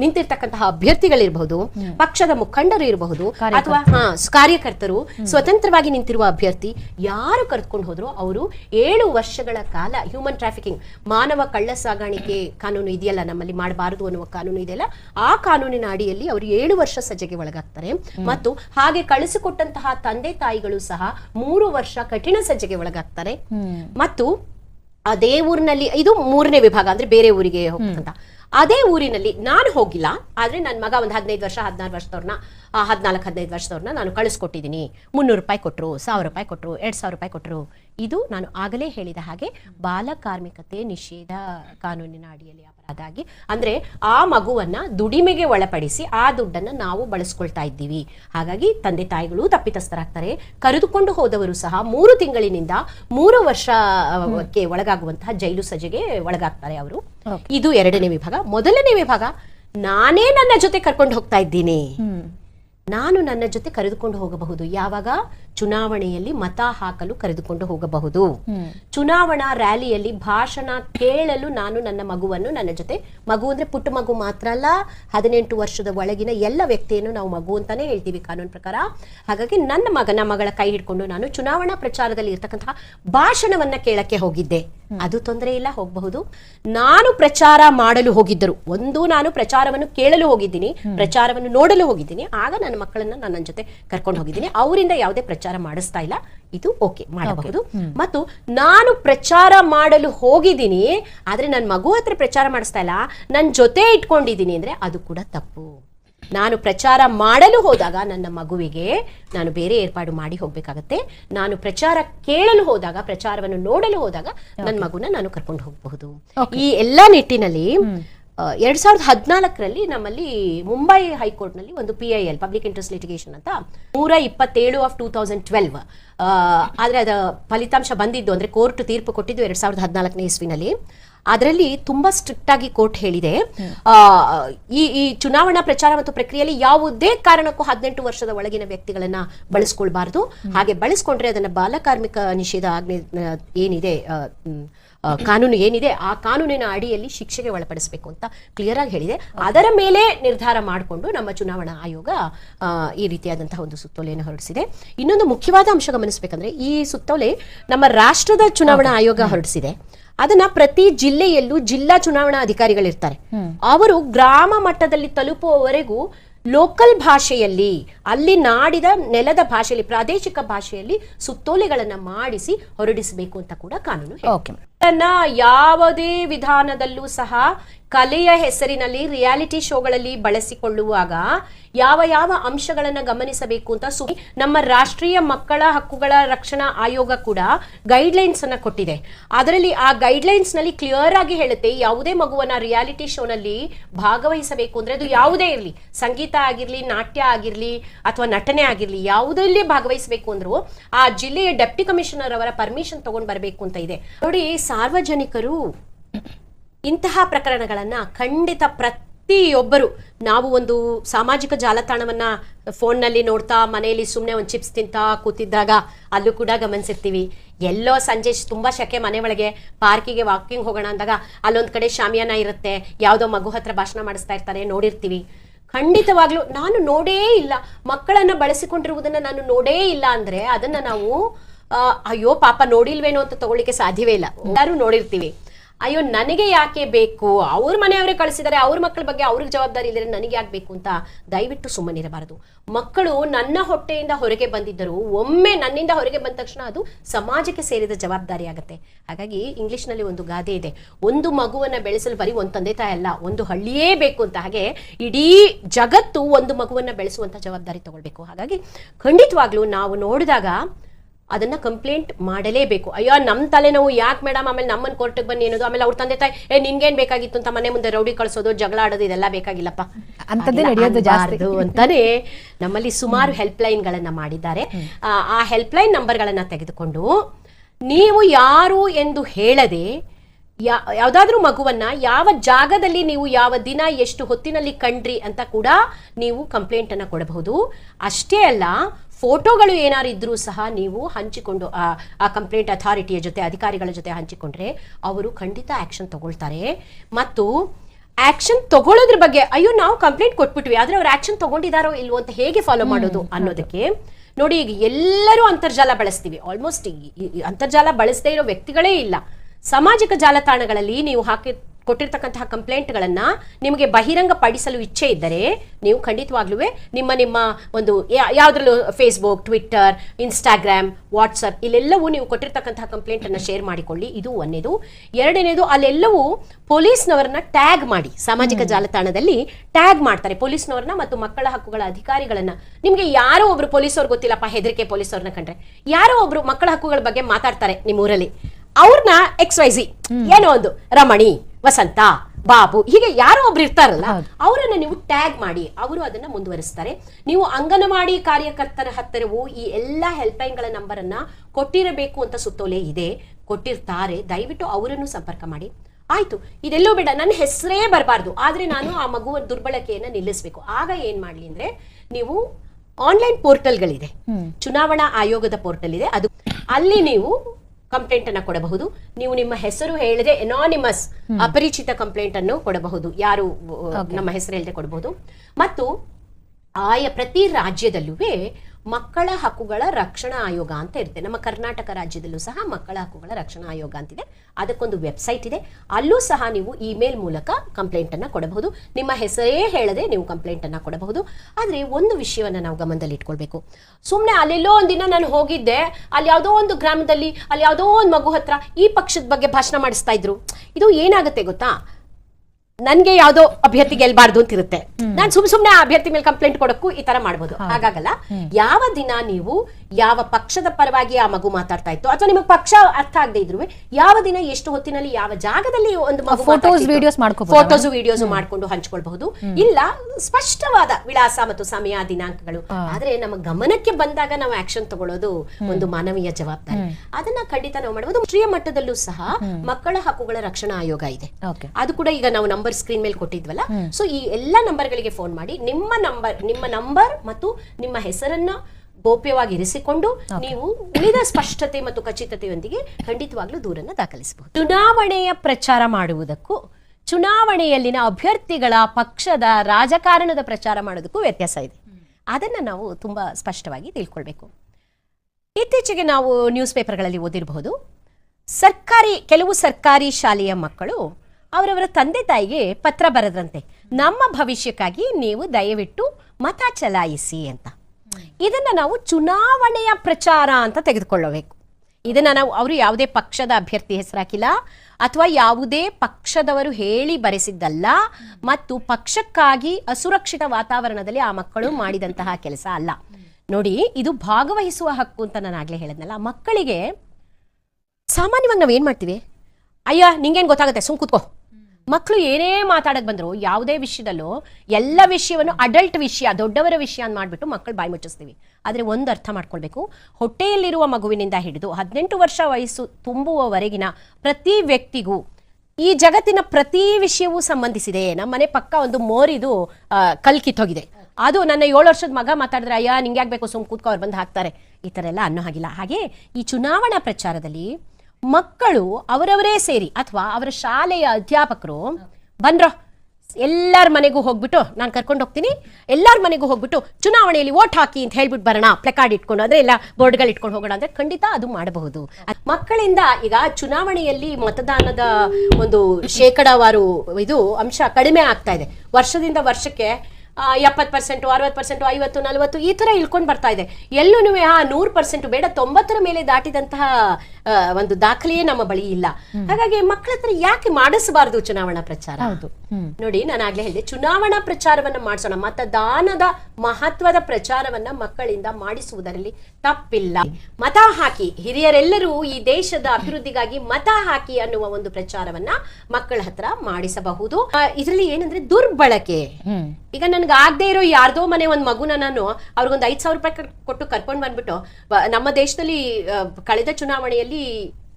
ನಿಂತಿರ್ತಕ್ಕಂತಹ ಅಭ್ಯರ್ಥಿಗಳಿರಬಹುದು ಪಕ್ಷದ ಮುಖಂಡರು ಇರಬಹುದು ಅಥವಾ ಹಾ, ಕಾರ್ಯಕರ್ತರು ಸ್ವತಂತ್ರವಾಗಿ ನಿಂತಿರುವ ಅಭ್ಯರ್ಥಿ ಯಾರು ಕರೆದುಕೊಂಡು ಹೋದ್ರು. ಅವರು ಏಳು ವರ್ಷಗಳ ಕಾಲ ಹ್ಯೂಮನ್ ಟ್ರಾಫಿಕಿಂಗ್ ಮಾನವ ಕಳ್ಳ ಸಾಗಾಣಿಕೆ ಕಾನೂನು ಇದೆಯಲ್ಲ ನಮ್ಮಲ್ಲಿ ಮಾಡಬಾರದು ಅನ್ನುವ ಕಾನೂನು ಇದೆಯಲ್ಲ ಆ ಕಾನೂನಿನ ಅಡಿಯಲ್ಲಿ ಅವರು ಏಳು ವರ್ಷ ಸಜೆಗೆ ಒಳಗಾಗ್ತಾರೆ. ಮತ್ತು ಹಾಗೆ ಕಳಿಸಿಕೊಟ್ಟಂತಹ ತಂದೆ ತಾಯಿಗಳು ಸಹ ಮೂರು ವರ್ಷ ಕಠಿಣ ಸಜ್ಜೆಗೆ ಒಳಗಾಗ್ತಾರೆ. ಮತ್ತು ಅದೇ ಊರಿನಲ್ಲಿ ಇದು ಮೂರನೇ ವಿಭಾಗ ಅಂದ್ರೆ ಬೇರೆ ಊರಿಗೆ ಹೋಗ್ತಂತ ಅದೇ ಊರಿನಲ್ಲಿ ನಾನು ಹೋಗಿಲ್ಲ ಆದ್ರೆ ನನ್ನ ಮಗ ಒಂದು ಹದಿನೈದು ವರ್ಷ ಹದಿನಾರು ವರ್ಷದವ್ರನ್ನ ಹದಿನಾಲ್ಕು ಹದಿನೈದು ವರ್ಷದವ್ರನ್ನ ನಾನು ಕಳಿಸ್ಕೊಟ್ಟಿದ್ದೀನಿ. ಮುನ್ನೂರು ರೂಪಾಯಿ ಕೊಟ್ಟರು ಸಾವಿರ ರೂಪಾಯಿ ಕೊಟ್ಟರು ಎರಡು ಸಾವಿರ ರೂಪಾಯಿ ಕೊಟ್ಟರು ಇದು ನಾನು ಆಗಲೇ ಹೇಳಿದ ಹಾಗೆ ಬಾಲ ಕಾರ್ಮಿಕತೆ ನಿಷೇಧ ಕಾನೂನಿನ ಅಡಿಯಲ್ಲಿ ಅಪರಾಧ ಆಗಿ ಅಂದ್ರೆ ಆ ಮಗುವನ್ನ ದುಡಿಮೆಗೆ ಒಳಪಡಿಸಿ ಆ ದುಡ್ಡನ್ನ ನಾವು ಬಳಸ್ಕೊಳ್ತಾ ಇದ್ದೀವಿ. ಹಾಗಾಗಿ ತಂದೆ ತಾಯಿಗಳು ತಪ್ಪಿತಸ್ಥರಾಗ್ತಾರೆ. ಕರೆದುಕೊಂಡು ಹೋದವರು ಸಹ ಮೂರು ತಿಂಗಳಿನಿಂದ ಮೂರು ವರ್ಷಕ್ಕೆ ಒಳಗಾಗುವಂತಹ ಜೈಲು ಸಜೆಗೆ ಒಳಗಾಗ್ತಾರೆ ಅವರು. ಇದು ಎರಡನೇ ವಿಭಾಗ. ಮೊದಲನೇ ವಿಭಾಗ. ನಾನೇ ನನ್ನ ಜೊತೆ ಕರ್ಕೊಂಡು ಹೋಗ್ತಾ ಇದ್ದೀನಿ. ನಾನು ನನ್ನ ಜೊತೆ ಕರೆದುಕೊಂಡು ಹೋಗಬಹುದು. ಯಾವಾಗ? ಚುನಾವಣೆಯಲ್ಲಿ ಮತ ಹಾಕಲು ಕರೆದುಕೊಂಡು ಹೋಗಬಹುದು. ಚುನಾವಣಾ ರ್ಯಾಲಿಯಲ್ಲಿ ಭಾಷಣ ಕೇಳಲು ನಾನು ನನ್ನ ಮಗುವನ್ನು ನನ್ನ ಜೊತೆ ಮಗು ಅಂದ್ರೆ ಪುಟ್ಟ ಮಗು ಮಾತ್ರ ಅಲ್ಲ ಹದಿನೆಂಟು ವರ್ಷದ ಒಳಗಿನ ಎಲ್ಲ ವ್ಯಕ್ತಿಯನ್ನು ನಾವು ಮಗು ಅಂತಾನೆ ಹೇಳ್ತೀವಿ ಕಾನೂನು ಪ್ರಕಾರ. ಹಾಗಾಗಿ ನನ್ನ ಮಗನ ಮಗಳ ಕೈ ಹಿಡ್ಕೊಂಡು ನಾನು ಚುನಾವಣಾ ಪ್ರಚಾರದಲ್ಲಿ ಇರ್ತಕ್ಕಂತಹ ಭಾಷಣವನ್ನ ಕೇಳಕ್ಕೆ ಹೋಗಿದ್ದೆ. ಅದು ತೊಂದರೆ ಇಲ್ಲ ಹೋಗಬಹುದು. ನಾನು ಪ್ರಚಾರ ಮಾಡಲು ಹೋಗಿದ್ದರು. ಒಂದು ನಾನು ಪ್ರಚಾರವನ್ನು ಕೇಳಲು ಹೋಗಿದ್ದೀನಿ ಪ್ರಚಾರವನ್ನು ನೋಡಲು ಹೋಗಿದ್ದೀನಿ. ಆಗ ನನ್ನ ಮಕ್ಕಳನ್ನ ನನ್ನ ಜೊತೆ ಕರ್ಕೊಂಡು ಹೋಗಿದ್ದೀನಿ. ಅವರಿಂದ ಯಾವುದೇ ಪ್ರಚಾರ ಮಾಡಿಸ್ತಾ ಇಲ್ಲ. ಇದು ಓಕೆ ಮಾಡಬಹುದು. ಮತ್ತು ನಾನು ಪ್ರಚಾರ ಮಾಡಲು ಹೋಗಿದ್ದೀನಿ ಆದ್ರೆ ನನ್ನ ಮಗು ಹತ್ರ ಪ್ರಚಾರ ಮಾಡಿಸ್ತಾ ಇಲ್ಲ. ನನ್ನ ಜೊತೆ ಇಟ್ಕೊಂಡಿದ್ದೀನಿ ಅಂದ್ರೆ ಅದು ಕೂಡ ತಪ್ಪು. ನಾನು ಪ್ರಚಾರ ಮಾಡಲು ಹೋದಾಗ ನನ್ನ ಮಗುವಿಗೆ ನಾನು ಬೇರೆ ಏರ್ಪಾಡು ಮಾಡಿ ಹೋಗ್ಬೇಕಾಗತ್ತೆ. ನಾನು ಪ್ರಚಾರ ಕೇಳಲು ಹೋದಾಗ ಪ್ರಚಾರವನ್ನು ನೋಡಲು ಹೋದಾಗ ನನ್ನ ಮಗುನ ನಾನು ಕರ್ಕೊಂಡು ಹೋಗಬಹುದು. ಈ ಎಲ್ಲಾ ನಿಟ್ಟಿನಲ್ಲಿ ಎರಡ್ ಸಾವಿರದ ಹದಿನಾಲ್ಕರಲ್ಲಿ ನಮ್ಮಲ್ಲಿ ಮುಂಬೈ ಹೈಕೋರ್ಟ್ನಲ್ಲಿ ಒಂದು P I L public interest litigation ಅಂತ, ನೂರ ಇಪ್ಪತ್ತೇಳು ಆಫ್ ಟೂ ತೌಸಂಡ್ ಟ್ವೆಲ್ವ್ ಆದ್ರೆ ಅದು ಫಲಿತಾಂಶ ಬಂದಿದ್ದು, ಅಂದ್ರೆ ಕೋರ್ಟ್ ತೀರ್ಪು ಕೊಟ್ಟಿದ್ದು ಎರಡ್ ಸಾವಿರದ ಹದಿನಾಲ್ಕನೇ ಇಸ್ವಿನಲ್ಲಿ. ಅದರಲ್ಲಿ ತುಂಬಾ ಸ್ಟ್ರಿಕ್ಟ್ ಆಗಿ ಕೋರ್ಟ್ ಹೇಳಿದೆ. ಈ ಈ ಚುನಾವಣಾ ಪ್ರಚಾರ ಮತ್ತು ಪ್ರಕ್ರಿಯೆಯಲ್ಲಿ ಯಾವುದೇ ಕಾರಣಕ್ಕೂ ಹದಿನೆಂಟು ವರ್ಷದ ಒಳಗಿನ ವ್ಯಕ್ತಿಗಳನ್ನ ಬಳಸ್ಕೊಳ್ಬಾರ್ದು. ಹಾಗೆ ಬಳಸ್ಕೊಂಡ್ರೆ ಅದನ್ನ ಬಾಲಕಾರ್ಮಿಕ ನಿಷೇಧ ಆಜ್ಞೆ ಏನಿದೆ ಕಾನೂನು ಏನಿದೆ ಆ ಕಾನೂನಿನ ಅಡಿಯಲ್ಲಿ ಶಿಕ್ಷೆಗೆ ಒಳಪಡಿಸಬೇಕು ಅಂತ ಕ್ಲಿಯರ್ ಆಗಿ ಹೇಳಿದೆ. ಅದರ ಮೇಲೆ ನಿರ್ಧಾರ ಮಾಡಿಕೊಂಡು ನಮ್ಮ ಚುನಾವಣಾ ಆಯೋಗ ಈ ರೀತಿಯಾದಂತಹ ಒಂದು ಸುತ್ತೋಲೆಯನ್ನು ಹೊರಡಿಸಿದೆ. ಇನ್ನೊಂದು ಮುಖ್ಯವಾದ ಅಂಶ ಗಮನಿಸಬೇಕಂದ್ರೆ ಈ ಸುತ್ತೋಲೆ ನಮ್ಮ ರಾಷ್ಟ್ರದ ಚುನಾವಣಾ ಆಯೋಗ ಹೊರಡಿಸಿದೆ. ಅದನ್ನ ಪ್ರತಿ ಜಿಲ್ಲೆಯಲ್ಲೂ ಜಿಲ್ಲಾ ಚುನಾವಣಾ ಅಧಿಕಾರಿಗಳಿರ್ತಾರೆ. ಅವರು ಗ್ರಾಮ ಮಟ್ಟದಲ್ಲಿ ತಲುಪುವವರೆಗೂ ಲೋಕಲ್ ಭಾಷೆಯಲ್ಲಿ ಅಲ್ಲಿ ನಾಡಿದ ನೆಲದ ಭಾಷೆಯಲ್ಲಿ ಪ್ರಾದೇಶಿಕ ಭಾಷೆಯಲ್ಲಿ ಸುತ್ತೋಲೆಗಳನ್ನ ಮಾಡಿಸಿ ಹೊರಡಿಸಬೇಕು ಅಂತ ಕೂಡ ಕಾನೂನು. ಓಕೆ ಯಾವುದೇ ವಿಧಾನದಲ್ಲೂ ಸಹ ಕಲೆಯ ಹೆಸರಿನಲ್ಲಿ ರಿಯಾಲಿಟಿ ಶೋಗಳಲ್ಲಿ ಬಳಸಿಕೊಳ್ಳುವಾಗ ಯಾವ ಯಾವ ಅಂಶಗಳನ್ನ ಗಮನಿಸಬೇಕು ಅಂತ ಸು ನಮ್ಮ ರಾಷ್ಟ್ರೀಯ ಮಕ್ಕಳ ಹಕ್ಕುಗಳ ರಕ್ಷಣಾ ಆಯೋಗ ಕೂಡ ಗೈಡ್ಲೈನ್ಸ್ ಅನ್ನ ಕೊಟ್ಟಿದೆ. ಅದರಲ್ಲಿ ಆ ಗೈಡ್ಲೈನ್ಸ್ನಲ್ಲಿ ಕ್ಲಿಯರ್ ಆಗಿ ಹೇಳುತ್ತೆ ಯಾವುದೇ ಮಗುವನ್ನ ರಿಯಾಲಿಟಿ ಶೋನಲ್ಲಿ ಭಾಗವಹಿಸಬೇಕು ಅಂದ್ರೆ ಅದು ಯಾವುದೇ ಇರಲಿ. ಸಂಗೀತ ಆಗಿರ್ಲಿ, ನಾಟ್ಯ ಆಗಿರ್ಲಿ ಅಥವಾ ನಟನೆ ಆಗಿರ್ಲಿ ಯಾವುದರಲ್ಲಿ ಭಾಗವಹಿಸಬೇಕು ಅಂದ್ರು ಆ ಜಿಲ್ಲೆಯ ಡೆಪ್ಟಿ ಕಮಿಷನರ್ ಅವರ ಪರ್ಮಿಷನ್ ತಗೊಂಡ್ ಬರಬೇಕು ಅಂತ ಇದೆ. ನೋಡಿ ಸಾರ್ವಜನಿಕರು ಇಂತಹ ಪ್ರಕರಣಗಳನ್ನ ಖಂಡಿತ ಪ್ರತಿಯೊಬ್ಬರು, ನಾವು ಒಂದು ಸಾಮಾಜಿಕ ಜಾಲತಾಣವನ್ನ ಫೋನ್ನಲ್ಲಿ ನೋಡ್ತಾ, ಮನೆಯಲ್ಲಿ ಸುಮ್ಮನೆ ಒಂದು ಚಿಪ್ಸ್ ತಿಂತಾ ಕೂತಿದ್ದಾಗ ಅಲ್ಲೂ ಕೂಡ ಗಮನಿಸಿರ್ತೀವಿ. ಎಲ್ಲೋ ಸಂಜೆ ತುಂಬಾ ಶಕೆ ಮನೆ ಒಳಗೆ, ಪಾರ್ಕಿಗೆ ವಾಕಿಂಗ್ ಹೋಗೋಣ ಅಂದಾಗ ಅಲ್ಲೊಂದ್ ಕಡೆ ಶಾಮಿಯಾನ ಇರುತ್ತೆ, ಯಾವುದೋ ಮಗು ಹತ್ರ ಭಾಷಣ ಮಾಡಿಸ್ತಾ ಇರ್ತಾರೆ ನೋಡಿರ್ತೀವಿ. ಖಂಡಿತವಾಗ್ಲೂ ನಾನು ನೋಡೇ ಇಲ್ಲ. ಮಕ್ಕಳನ್ನ ಬಳಸಿಕೊಂಡಿರುವುದನ್ನ ನಾನು ನೋಡೇ ಇಲ್ಲ ಅಂದ್ರೆ ಅದನ್ನ ನಾವು ಅಯ್ಯೋ ಪಾಪ ನೋಡಿಲ್ವೇನೋ ಅಂತ ತಗೊಳ್ಳಿಕ್ಕೆ ಸಾಧ್ಯವೇ ಇಲ್ಲ. ಎಲ್ಲರೂ ನೋಡಿರ್ತೀವಿ. ಅಯ್ಯೋ, ನನಗೆ ಯಾಕೆ ಬೇಕು? ಅವ್ರ ಮನೆಯವರೇ ಕಳಿಸಿದ್ದಾರೆ, ಅವ್ರ ಮಕ್ಕಳ ಬಗ್ಗೆ ಅವ್ರಿಗೆ ಜವಾಬ್ದಾರಿ ಇಲ್ಲದೆ ನನಗೆ ಯಾಕೆ ಬೇಕು ಅಂತ ದಯವಿಟ್ಟು ಸುಮ್ಮನಿರಬಾರದು ಮಕ್ಕಳು ನನ್ನ ಹೊಟ್ಟೆಯಿಂದ ಹೊರಗೆ ಬಂದಿದ್ದರು, ಒಮ್ಮೆ ನನ್ನಿಂದ ಹೊರಗೆ ಬಂದ ತಕ್ಷಣ ಅದು ಸಮಾಜಕ್ಕೆ ಸೇರಿದ ಜವಾಬ್ದಾರಿ ಆಗುತ್ತೆ. ಹಾಗಾಗಿ ಇಂಗ್ಲಿಷ್ನಲ್ಲಿ ಒಂದು ಗಾದೆ ಇದೆ. ಒಂದು ಮಗುವನ್ನ ಬೆಳೆಸಲು ಬರೀ ಒಂದು ತಂದೆ ತಾಯಿ ಅಲ್ಲ, ಒಂದು ಹಳ್ಳಿಯೇ ಬೇಕು ಅಂತ ಹಾಗೆ ಇಡೀ ಜಗತ್ತು ಒಂದು ಮಗುವನ್ನ ಬೆಳೆಸುವಂತ ಜವಾಬ್ದಾರಿ ತಗೊಳ್ಬೇಕು. ಹಾಗಾಗಿ ಖಂಡಿತವಾಗ್ಲೂ ನಾವು ನೋಡಿದಾಗ ಅದನ್ನ ಕಂಪ್ಲೇಂಟ್ ಮಾಡಲೇಬೇಕು. ಅಯ್ಯೋ ನಮ್ಮ ತಲೆನೋವು ಯಾಕೆ ಮೇಡಮ್ ಆಮೇಲೆ ನಮ್ಮನ್ನ ಕೋರ್ಟ್ಗೆ ಬನ್ನಿ ಏನೋದು ಆಮೇಲೆ ಅವ್ರ ತಂದೆ ತಾಯಿ ಏ ನಿನ್ಗೇನ್ ಬೇಕಾಗಿತ್ತು? ಅಂತ ಮನೆ ಮುಂದೆ ರೌಡಿ ಕಳ್ಸೋದು ಜಗಳ ಆಡೋದು ಇದೆಲ್ಲ ಬೇಕಾಗಿಲ್ಲಪ್ಪ. ಅಂತಾನೆ ನಮ್ಮಲ್ಲಿ ಸುಮಾರು ಹೆಲ್ಪ್ ಲೈನ್ ಗಳನ್ನ ಮಾಡಿದ್ದಾರೆ ಆ, ಹೆಲ್ಪ್ ಲೈನ್ ನಂಬರ್ಗಳನ್ನ ತೆಗೆದುಕೊಂಡು ನೀವು ಯಾರು ಎಂದು ಹೇಳದೆ ಯಾ ಯಾವುದಾದ್ರೂ ಮಗುವನ್ನ ಯಾವ ಜಾಗದಲ್ಲಿ ನೀವು ಯಾವ ದಿನ ಎಷ್ಟು ಹೊತ್ತಿನಲ್ಲಿ ಕಂಡ್ರಿ ಅಂತ ಕೂಡ ನೀವು ಕಂಪ್ಲೇಂಟ್ ಅನ್ನ ಕೊಡಬಹುದು. ಅಷ್ಟೇ ಅಲ್ಲ ಫೋಟೋಗಳು ಏನಾರು ಇದ್ರೂ ಸಹ ನೀವು ಹಂಚಿಕೊಂಡು ಆ ಆ ಕಂಪ್ಲೇಂಟ್ ಅಥಾರಿಟಿಯ ಜೊತೆ ಅಧಿಕಾರಿಗಳ ಜೊತೆ ಹಂಚಿಕೊಂಡ್ರೆ ಅವರು ಖಂಡಿತ ಆಕ್ಷನ್ ತಗೊಳ್ತಾರೆ. ಮತ್ತು ಆಕ್ಷನ್ ತಗೊಳ್ಳೋದ್ರ ಬಗ್ಗೆ ಅಯ್ಯೋ ನಾವು ಕಂಪ್ಲೇಂಟ್ ಕೊಟ್ಬಿಟ್ವಿ ಆದ್ರೆ ಅವ್ರು ಆಕ್ಷನ್ ತಗೊಂಡಿದಾರೋ ಇಲ್ವೋ ಅಂತ ಹೇಗೆ ಫಾಲೋ ಮಾಡೋದು ಅನ್ನೋದಕ್ಕೆ ನೋಡಿ ಈಗ ಎಲ್ಲರೂ ಅಂತರ್ಜಾಲ ಬಳಸ್ತೀವಿ. ಆಲ್ಮೋಸ್ಟ್ ಅಂತರ್ಜಾಲ ಬಳಸದೇ ಇರೋ ವ್ಯಕ್ತಿಗಳೇ ಇಲ್ಲ. ಸಾಮಾಜಿಕ ಜಾಲತಾಣಗಳಲ್ಲಿ ನೀವು ಹಾಕಿ ಕೊಟ್ಟಿರ್ತಕ್ಕಂತಹ ಕಂಪ್ಲೇಂಟ್ಗಳನ್ನ ನಿಮಗೆ ಬಹಿರಂಗ ಪಡಿಸಲು ಇಚ್ಛೆ ಇದ್ದರೆ ನೀವು ಖಂಡಿತವಾಗ್ಲೂ ನಿಮ್ಮ ನಿಮ್ಮ ಒಂದು ಯಾವ್ದ್ರಲ್ಲೂ ಫೇಸ್ಬುಕ್ ಟ್ವಿಟ್ಟರ್ ಇನ್ಸ್ಟಾಗ್ರಾಮ್ ವಾಟ್ಸಪ್ ಇಲ್ಲೆಲ್ಲವೂ ನೀವು ಕೊಟ್ಟಿರ್ತಕ್ಕಂತಹ ಕಂಪ್ಲೇಂಟ್ ಅನ್ನ ಶೇರ್ ಮಾಡಿಕೊಳ್ಳಿ. ಇದು ಒಂದೇದು. ಎರಡನೇದು ಅಲ್ಲೆಲ್ಲವೂ ಪೊಲೀಸ್ನವರನ್ನ ಟ್ಯಾಗ್ ಮಾಡಿ. ಸಾಮಾಜಿಕ ಜಾಲತಾಣದಲ್ಲಿ ಟ್ಯಾಗ್ ಮಾಡ್ತಾರೆ ಪೊಲೀಸ್ನವ್ರನ್ನ ಮತ್ತು ಮಕ್ಕಳ ಹಕ್ಕುಗಳ ಅಧಿಕಾರಿಗಳನ್ನ. ನಿಮ್ಗೆ ಯಾರೋ ಒಬ್ರು ಪೊಲೀಸವ್ರು ಗೊತ್ತಿಲ್ಲಪ್ಪ ಹೆದರಿಕೆ ಪೊಲೀಸವ್ರನ್ನ ಕಂಡ್ರೆ. ಯಾರೋ ಒಬ್ರು ಮಕ್ಕಳ ಹಕ್ಕುಗಳ ಬಗ್ಗೆ ಮಾತಾಡ್ತಾರೆ ನಿಮ್ಮ ಊರಲ್ಲಿ ಅವ್ರನ್ನ ಎಕ್ಸ್ ವೈ ಸಿ ಏನೋ ಒಂದು ರಮಣಿ ವಸಂತ ಬಾಬು ಹೀಗೆ ಯಾರೋ ಒಬ್ರು ಇರ್ತಾರಲ್ಲ ಅವರನ್ನ ನೀವು ಟ್ಯಾಗ್ ಮಾಡಿ ಅವರು ಅದನ್ನ ಮುಂದುವರಿಸ್ತಾರೆ. ನೀವು ಅಂಗನವಾಡಿ ಕಾರ್ಯಕರ್ತರ ಹತ್ತಿರವೂ ಈ ಎಲ್ಲಾ ಹೆಲ್ಪ್ ಲೈನ್ಗಳ ನಂಬರ್ ಅನ್ನ ಕೊಟ್ಟಿರಬೇಕು ಅಂತ ಸುತ್ತೋಲೆ ಇದೆ. ಕೊಟ್ಟಿರ್ತಾರೆ. ದಯವಿಟ್ಟು ಅವರನ್ನು ಸಂಪರ್ಕ ಮಾಡಿ. ಆಯ್ತು. ಇದೆಲ್ಲೋ ಬೇಡ. ನನ್ನ ಹೆಸರೇ ಬರಬಾರ್ದು. ಆದ್ರೆ ನಾನು ಆ ಮಗುವ ದುರ್ಬಳಕೆಯನ್ನ ನಿಲ್ಲಿಸಬೇಕು. ಆಗ ಏನ್ ಮಾಡ್ಲಿ ಅಂದ್ರೆ ನೀವು ಆನ್ಲೈನ್ ಪೋರ್ಟಲ್ಗಳಿದೆ ಚುನಾವಣಾ ಆಯೋಗದ ಪೋರ್ಟಲ್ ಇದೆ. ಅದು ಅಲ್ಲಿ ನೀವು ಕಂಪ್ಲೇಂಟ್ ಅನ್ನ ಕೊಡಬಹುದು. ನೀವು ನಿಮ್ಮ ಹೆಸರು ಹೇಳದೆ ಎನಾನಿಮಸ್ ಅಪರಿಚಿತ ಕಂಪ್ಲೇಂಟ್ ಅನ್ನು ಕೊಡಬಹುದು. ಯಾರು ನಮ್ಮ ಹೆಸರು ಹೇಳದೆ ಕೊಡಬಹುದು. ಮತ್ತು ಆಯಾ ಪ್ರತಿ ರಾಜ್ಯದಲ್ಲೂ ಮಕ್ಕಳ ಹಕ್ಕುಗಳ ರಕ್ಷಣಾ ಆಯೋಗ ಅಂತ ಇರುತ್ತೆ. ನಮ್ಮ ಕರ್ನಾಟಕ ರಾಜ್ಯದಲ್ಲೂ ಸಹ ಮಕ್ಕಳ ಹಕ್ಕುಗಳ ರಕ್ಷಣಾ ಆಯೋಗ ಅಂತಿದೆ. ಅದಕ್ಕೊಂದು ವೆಬ್ಸೈಟ್ ಇದೆ. ಅಲ್ಲೂ ಸಹ ನೀವು ಇಮೇಲ್ ಮೂಲಕ ಕಂಪ್ಲೇಂಟ್ ಅನ್ನ ಕೊಡಬಹುದು. ನಿಮ್ಮ ಹೆಸರೇ ಹೇಳದೆ ನೀವು ಕಂಪ್ಲೇಂಟ್ ಅನ್ನ ಕೊಡಬಹುದು. ಆದರೆ ಒಂದು ವಿಷಯವನ್ನ ನಾವು ಗಮನದಲ್ಲಿ ಇಟ್ಕೊಳ್ಬೇಕು. ಸುಮ್ಮನೆ ಅಲ್ಲೆಲ್ಲೋ ಒಂದಿನ ನಾನು ಹೋಗಿದ್ದೆ, ಅಲ್ಲಿ ಯಾವುದೋ ಒಂದು ಗ್ರಾಮದಲ್ಲಿ, ಅಲ್ಲಿ ಯಾವುದೋ ಒಂದು ಮಗು ಹತ್ರ ಈ ಪಕ್ಷದ ಬಗ್ಗೆ ಭಾಷಣ ಮಾಡಿಸ್ತಾ ಇದ್ರು. ಇದು ಏನಾಗುತ್ತೆ ಗೊತ್ತಾ? ನನ್ಗೆ ಯಾವ್ದೋ ಅಭ್ಯರ್ಥಿ ಗೆಲ್ಬಾರ್ದು ಅಂತ ಇರುತ್ತೆ ನಾನು ಸುಮ್ ಸುಮ್ನೆ ಆ ಅಭ್ಯರ್ಥಿ ಮೇಲೆ ಕಂಪ್ಲೇಂಟ್ ಕೊಡಕ್ಕೂ ಈ ತರ ಮಾಡ್ಬೋದು. ಹಾಗಾಗಲ್ಲ. ಯಾವ ದಿನ ನೀವು ಯಾವ ಪಕ್ಷದ ಪರವಾಗಿ ಆ ಮಗು ಮಾತಾಡ್ತಾ ಇತ್ತು? ಅಥವಾ ನಿಮಗೆ ಪಕ್ಷ ಅರ್ಥ ಆಗದೆ ಇದ್ರು ಯಾವ ದಿನ ಎಷ್ಟು ಹೊತ್ತಿನಲ್ಲಿ ಯಾವ ಜಾಗದಲ್ಲಿ ಒಂದು ಮಗು ಫೋಟೋಸ್ ವಿಡಿಯೋಸ್? ಫೋಟೋಸ್ ವಿಡಿಯೋಸ್ ಮಾಡ್ಕೊಂಡು ಹಂಚ್ಕೊಳ್ಬಹುದು. ಇಲ್ಲ ಸ್ಪಷ್ಟವಾದ ವಿಳಾಸ ಮತ್ತು ಸಮಯ ದಿನಾಂಕಗಳು. ಆದ್ರೆ ನಮ್ಮ ಗಮನಕ್ಕೆ ಬಂದಾಗ ನಾವು ಆಕ್ಷನ್ ತಗೊಳ್ಳೋದು ಒಂದು ಮಾನವೀಯ ಜವಾಬ್ದಾರಿ. ಅದನ್ನ ಖಂಡಿತ ನಾವು ಮಾಡಬಹುದು ರಾಷ್ಟ್ರೀಯ ಮಟ್ಟದಲ್ಲೂ ಸಹ ಮಕ್ಕಳ ಹಕ್ಕುಗಳ ರಕ್ಷಣಾ ಆಯೋಗ ಇದೆ. ಓಕೆ. ಅದು ಕೂಡ ಈಗ ನಾವು ನಂಬರ್ ಸ್ಕ್ರೀನ್ ಮೇಲೆ ಕೊಟ್ಟಿದ್ವಲ್ಲ? ಸೊ ಈ ಎಲ್ಲಾ ನಂಬರ್ಗಳಿಗೆ ಫೋನ್ ಮಾಡಿ ನಿಮ್ಮ ನಂಬರ್ ನಿಮ್ಮ ನಂಬರ್ ಮತ್ತು ನಿಮ್ಮ ಹೆಸರನ್ನ ಗೋಪ್ಯವಾಗಿ ಇರಿಸಿಕೊಂಡು ನೀವು ಉಳಿದ ಸ್ಪಷ್ಟತೆ ಮತ್ತು ಖಚಿತತೆಯೊಂದಿಗೆ ಖಂಡಿತವಾಗ್ಲೂ ದೂರನ್ನ ದಾಖಲಿಸಬಹುದು. ಚುನಾವಣೆಯ ಪ್ರಚಾರ ಮಾಡುವುದಕ್ಕೂ ಚುನಾವಣೆಯಲ್ಲಿನ ಅಭ್ಯರ್ಥಿಗಳ ಪಕ್ಷದ ರಾಜಕಾರಣದ ಪ್ರಚಾರ ಮಾಡೋದಕ್ಕೂ ವ್ಯತ್ಯಾಸ ಇದೆ. ಅದನ್ನ ನಾವು ತುಂಬಾ ಸ್ಪಷ್ಟವಾಗಿ ತಿಳ್ಕೊಳ್ಬೇಕು. ಇತ್ತೀಚೆಗೆ ನಾವು ನ್ಯೂಸ್ ಪೇಪರ್ಗಳಲ್ಲಿ ಓದಿರಬಹುದು. ಸರ್ಕಾರಿ ಕೆಲವು ಸರ್ಕಾರಿ ಶಾಲೆಯ ಮಕ್ಕಳು ಅವರವರ ತಂದೆ ತಾಯಿಗೆ ಪತ್ರ ಬರೆದ್ರಂತೆ ನಮ್ಮ ಭವಿಷ್ಯಕ್ಕಾಗಿ ನೀವು ದಯವಿಟ್ಟು ಮತ ಚಲಾಯಿಸಿ ಅಂತ. ಇದನ್ನ ನಾವು ಚುನಾವಣೆಯ ಪ್ರಚಾರ ಅಂತ ತೆಗೆದುಕೊಳ್ಳಬೇಕು. ಇದನ್ನ ನಾವು, ಅವರು ಯಾವುದೇ ಪಕ್ಷದ ಅಭ್ಯರ್ಥಿ ಹೆಸರಾಕಿಲ್ಲ, ಅಥವಾ ಯಾವುದೇ ಪಕ್ಷದವರು ಹೇಳಿ ಬರೆಸಿದ್ದಲ್ಲ, ಮತ್ತು ಪಕ್ಷಕ್ಕಾಗಿ ಅಸುರಕ್ಷಿತ ವಾತಾವರಣದಲ್ಲಿ ಆ ಮಕ್ಕಳು ಮಾಡಿದಂತಹ ಕೆಲಸ ಅಲ್ಲ. ನೋಡಿ, ಇದು ಭಾಗವಹಿಸುವ ಹಕ್ಕು ಅಂತ ನಾನು ಆಗಲೇ ಹೇಳಿದ್ನಲ್ಲ. ಮಕ್ಕಳಿಗೆ ಸಾಮಾನ್ಯವಾಗಿ ನಾವು ಏನು ಮಾಡ್ತೀವಿ? ಅಯ್ಯ, ನಿಂಗೇನ್ ಗೊತ್ತಾಗುತ್ತೆ? ಸುಮ್ ಕೂತ್ಕೋ. ಮಕ್ಕಳು ಏನೇ ಮಾತಾಡಕ್ ಬಂದ್ರು ಯಾವುದೇ ವಿಷಯದಲ್ಲೂ ಎಲ್ಲ ವಿಷಯವನ್ನು ಅಡಲ್ಟ್ ವಿಷಯ, ದೊಡ್ಡವರ ವಿಷಯ ಅಂತ ಮಾಡಿಬಿಟ್ಟು ಮಕ್ಕಳು ಬಾಯಿ ಮುಚ್ಚಿಸ್ತೀವಿ. ಆದರೆ ಒಂದು ಅರ್ಥ ಮಾಡ್ಕೊಳ್ಬೇಕು. ಹೊಟ್ಟೆಯಲ್ಲಿರುವ ಮಗುವಿನಿಂದ ಹಿಡಿದು ಹದಿನೆಂಟು ವರ್ಷ ವಯಸ್ಸು ತುಂಬುವವರೆಗಿನ ಪ್ರತಿ ವ್ಯಕ್ತಿಗೂ ಈ ಜಗತ್ತಿನ ಪ್ರತಿ ವಿಷಯವೂ ಸಂಬಂಧಿಸಿದೆ. ನಮ್ಮ ಮನೆ ಪಕ್ಕ ಒಂದು ಮೋರಿದು ಕಲ್ಕಿತ್ತೋಗಿದೆ ಕಲ್ ಕಿತ್ತೋಗಿದೆ. ಅದು ನನ್ನ ಏಳು ವರ್ಷದ ಮಗ ಮಾತಾಡಿದ್ರೆ, ಅಯ್ಯ, ನಿಂಗೆ ಆಗ್ಬೇಕು ಸುಮ್ ಕೂತ್ಕೊ, ಅವ್ರು ಬಂದು ಹಾಕ್ತಾರೆ. ಈ ಥರ ಎಲ್ಲ ಅನ್ನೋ ಹಾಗಿಲ್ಲ. ಹಾಗೆ ಈ ಚುನಾವಣಾ ಪ್ರಚಾರದಲ್ಲಿ ಮಕ್ಕಳು ಅವರವರೇ ಸೇರಿ ಅಥವಾ ಅವರ ಶಾಲೆಯ ಅಧ್ಯಾಪಕರು, ಬಂದ್ರೋ, ಎಲ್ಲರ ಮನೆಗೂ ಹೋಗ್ಬಿಟ್ಟು ನಾನು ಕರ್ಕೊಂಡು ಹೋಗ್ತೀನಿ. ಎಲ್ಲರ ಮನೆಗೂ ಹೋಗ್ಬಿಟ್ಟು ಚುನಾವಣೆಯಲ್ಲಿ ವೋಟ್ ಹಾಕಿ ಅಂತ ಹೇಳ್ಬಿಟ್ಟು ಬರೋಣ. ಪ್ಲೆಕಾರ್ಡ್ ಇಟ್ಕೊಂಡು, ಅಂದ್ರೆ ಎಲ್ಲ ಬೋರ್ಡ್ಗಳು ಇಟ್ಕೊಂಡು ಹೋಗೋಣ ಅಂದ್ರೆ ಖಂಡಿತ ಅದು ಮಾಡಬಹುದು. ಮಕ್ಕಳಿಂದ ಈಗ ಚುನಾವಣೆಯಲ್ಲಿ ಮತದಾನದ ಒಂದು ಶೇಕಡಾವಾರು ಇದು ಅಂಶ ಕಡಿಮೆ ಆಗ್ತಾ ಇದೆ. ವರ್ಷದಿಂದ ವರ್ಷಕ್ಕೆ ಎಪ್ಪತ್ತು ಪರ್ಸೆಂಟು ಅರವತ್ತು ಪರ್ಸೆಂಟು ಐವತ್ತು ನಲವತ್ತು ಈ ತರ ಇಳ್ಕೊಂಡು ಬರ್ತಾ ಇದೆ. ಎಲ್ಲೂ ಆ ನೂರು ಪರ್ಸೆಂಟ್ ಬೇಡ ತೊಂಬತ್ತರ ಮೇಲೆ ದಾಟಿದಂತಹ ಒಂದು ದಾಖಲೆಯೇ ನಮ್ಮ ಬಳಿ ಇಲ್ಲ. ಹಾಗಾಗಿ ಮಕ್ಕಳ ಹತ್ರ ಯಾಕೆ ಮಾಡಿಸಬಾರದು ಚುನಾವಣಾ ಪ್ರಚಾರ? ಹೌದು. ನೋಡಿ, ನಾನು ಆಗ್ಲೇ ಹೇಳಿದೆ, ಚುನಾವಣಾ ಪ್ರಚಾರವನ್ನ ಮಾಡಿಸೋಣ, ಮತದಾನದ ಮಹತ್ವದ ಪ್ರಚಾರವನ್ನ ಮಕ್ಕಳಿಂದ ಮಾಡಿಸುವುದರಲ್ಲಿ ತಪ್ಪಿಲ್ಲ. ಮತ ಹಾಕಿ, ಹಿರಿಯರೆಲ್ಲರೂ ಈ ದೇಶದ ಅಭಿವೃದ್ಧಿಗಾಗಿ ಮತ ಹಾಕಿ ಅನ್ನುವ ಒಂದು ಪ್ರಚಾರವನ್ನ ಮಕ್ಕಳ ಹತ್ರ ಮಾಡಿಸಬಹುದು. ಇದರಲ್ಲಿ ಏನಂದ್ರೆ ದುರ್ಬಳಕೆ. ಈಗ ನನ್ಗೆ ಆಗದೆ ಇರೋ ಯಾರ್ದೋ ಮನೆ ಒಂದ್ ಮಗುನ ನಾನು ಅವ್ರಿಗೊಂದು ಐದ್ ಸಾವಿರ ರೂಪಾಯಿ ಕೊಟ್ಟು ಕರ್ಕೊಂಡ್ ಬಂದ್ಬಿಟ್ಟು ನಮ್ಮ ದೇಶದಲ್ಲಿ ಕಳೆದ ಚುನಾವಣೆಯಲ್ಲಿ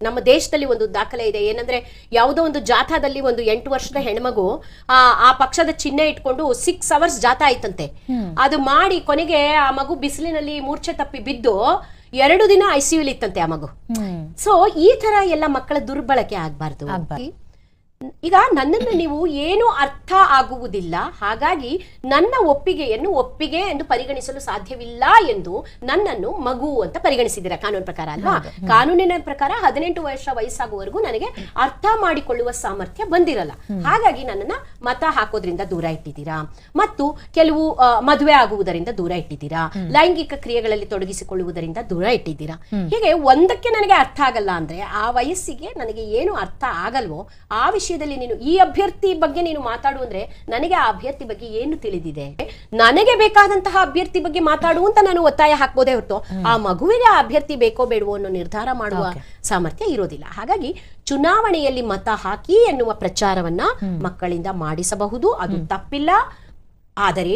ನಮ್ಮ ದೇಶದಲ್ಲಿ ಒಂದು ದಾಖಲೆ ಇದೆ. ಏನಂದ್ರೆ ಯಾವುದೋ ಒಂದು ಜಾಥಾದಲ್ಲಿ ಒಂದು ಎಂಟು ವರ್ಷದ ಹೆಣ್ಮಗು ಆ ಆ ಪಕ್ಷದ ಚಿಹ್ನೆ ಇಟ್ಕೊಂಡು ಸಿಕ್ಸ್ ಅವರ್ಸ್ ಜಾಥಾ ಆಯ್ತಂತೆ. ಅದು ಮಾಡಿ ಕೊನೆಗೆ ಆ ಮಗು ಬಿಸಿಲಿನಲ್ಲಿ ಮೂರ್ಛೆ ತಪ್ಪಿ ಬಿದ್ದು ಎರಡು ದಿನ ಐಸಿಯುಲಿ ಇತ್ತಂತೆ ಆ ಮಗು. ಸೊ ಈ ತರ ಎಲ್ಲ ಮಕ್ಕಳ ದುರ್ಬಳಕೆ ಆಗ್ಬಾರ್ದು. ಈಗ ನನ್ನನ್ನು ನೀವು ಏನು ಅರ್ಥ ಆಗುವುದಿಲ್ಲ. ಹಾಗಾಗಿ ನನ್ನ ಒಪ್ಪಿಗೆಯನ್ನು ಒಪ್ಪಿಗೆ ಎಂದು ಪರಿಗಣಿಸಲು ಸಾಧ್ಯವಿಲ್ಲ ಎಂದು ನನ್ನನ್ನು ಮಗು ಅಂತ ಪರಿಗಣಿಸಿದ್ದೀರಾ ಕಾನೂನು ಪ್ರಕಾರ ಅಲ್ವಾ? ಕಾನೂನಿನ ಪ್ರಕಾರ ಹದಿನೆಂಟು ವರ್ಷ ವಯಸ್ಸಾಗುವವರೆಗೂ ನನಗೆ ಅರ್ಥ ಮಾಡಿಕೊಳ್ಳುವ ಸಾಮರ್ಥ್ಯ ಬಂದಿರಲ್ಲ. ಹಾಗಾಗಿ ನನ್ನನ್ನ ಮತ ಹಾಕೋದ್ರಿಂದ ದೂರ ಇಟ್ಟಿದ್ದೀರಾ? ಮತ್ತು ಕೆಲವು ಮದುವೆ ಆಗುವುದರಿಂದ ದೂರ ಇಟ್ಟಿದ್ದೀರಾ? ಲೈಂಗಿಕ ಕ್ರಿಯೆಗಳಲ್ಲಿ ತೊಡಗಿಸಿಕೊಳ್ಳುವುದರಿಂದ ದೂರ ಇಟ್ಟಿದ್ದೀರಾ? ಹೀಗೆ ಒಂದಕ್ಕೆ ನನಗೆ ಅರ್ಥ ಆಗಲ್ಲ ಅಂದ್ರೆ ಆ ವಯಸ್ಸಿಗೆ ನನಗೆ ಏನು ಅರ್ಥ ಆಗಲ್ವೋ ಆ ವಿಷಯದಲ್ಲಿ ನೀನು ಈ ಅಭ್ಯರ್ಥಿ ಬಗ್ಗೆ ನೀನು ಮಾತಾಡು ಅಂದ್ರೆ ನನಗೆ ಆ ಅಭ್ಯರ್ಥಿ ಬಗ್ಗೆ ಏನು ತಿಳಿದಿದೆ? ನನಗೆ ಬೇಕಾದಂತಹ ಅಭ್ಯರ್ಥಿ ಬಗ್ಗೆ ಮಾತಾಡು ಅಂತ ನಾನು ಒತ್ತಾಯ ಹಾಕ್ಬೋದೇ ಹೊರತು ಆ ಮಗುವಿಗೆ ಆ ಅಭ್ಯರ್ಥಿ ಬೇಕೋ ಬೇಡವೋ ಅನ್ನೋ ನಿರ್ಧಾರ ಮಾಡುವ ಸಾಮರ್ಥ್ಯ ಇರೋದಿಲ್ಲ. ಹಾಗಾಗಿ ಚುನಾವಣೆಯಲ್ಲಿ ಮತ ಹಾಕಿ ಎನ್ನುವ ಪ್ರಚಾರವನ್ನ ಮಕ್ಕಳಿಂದ ಮಾಡಿಸಬಹುದು. ಅದು ತಪ್ಪಿಲ್ಲ. ಆದರೆ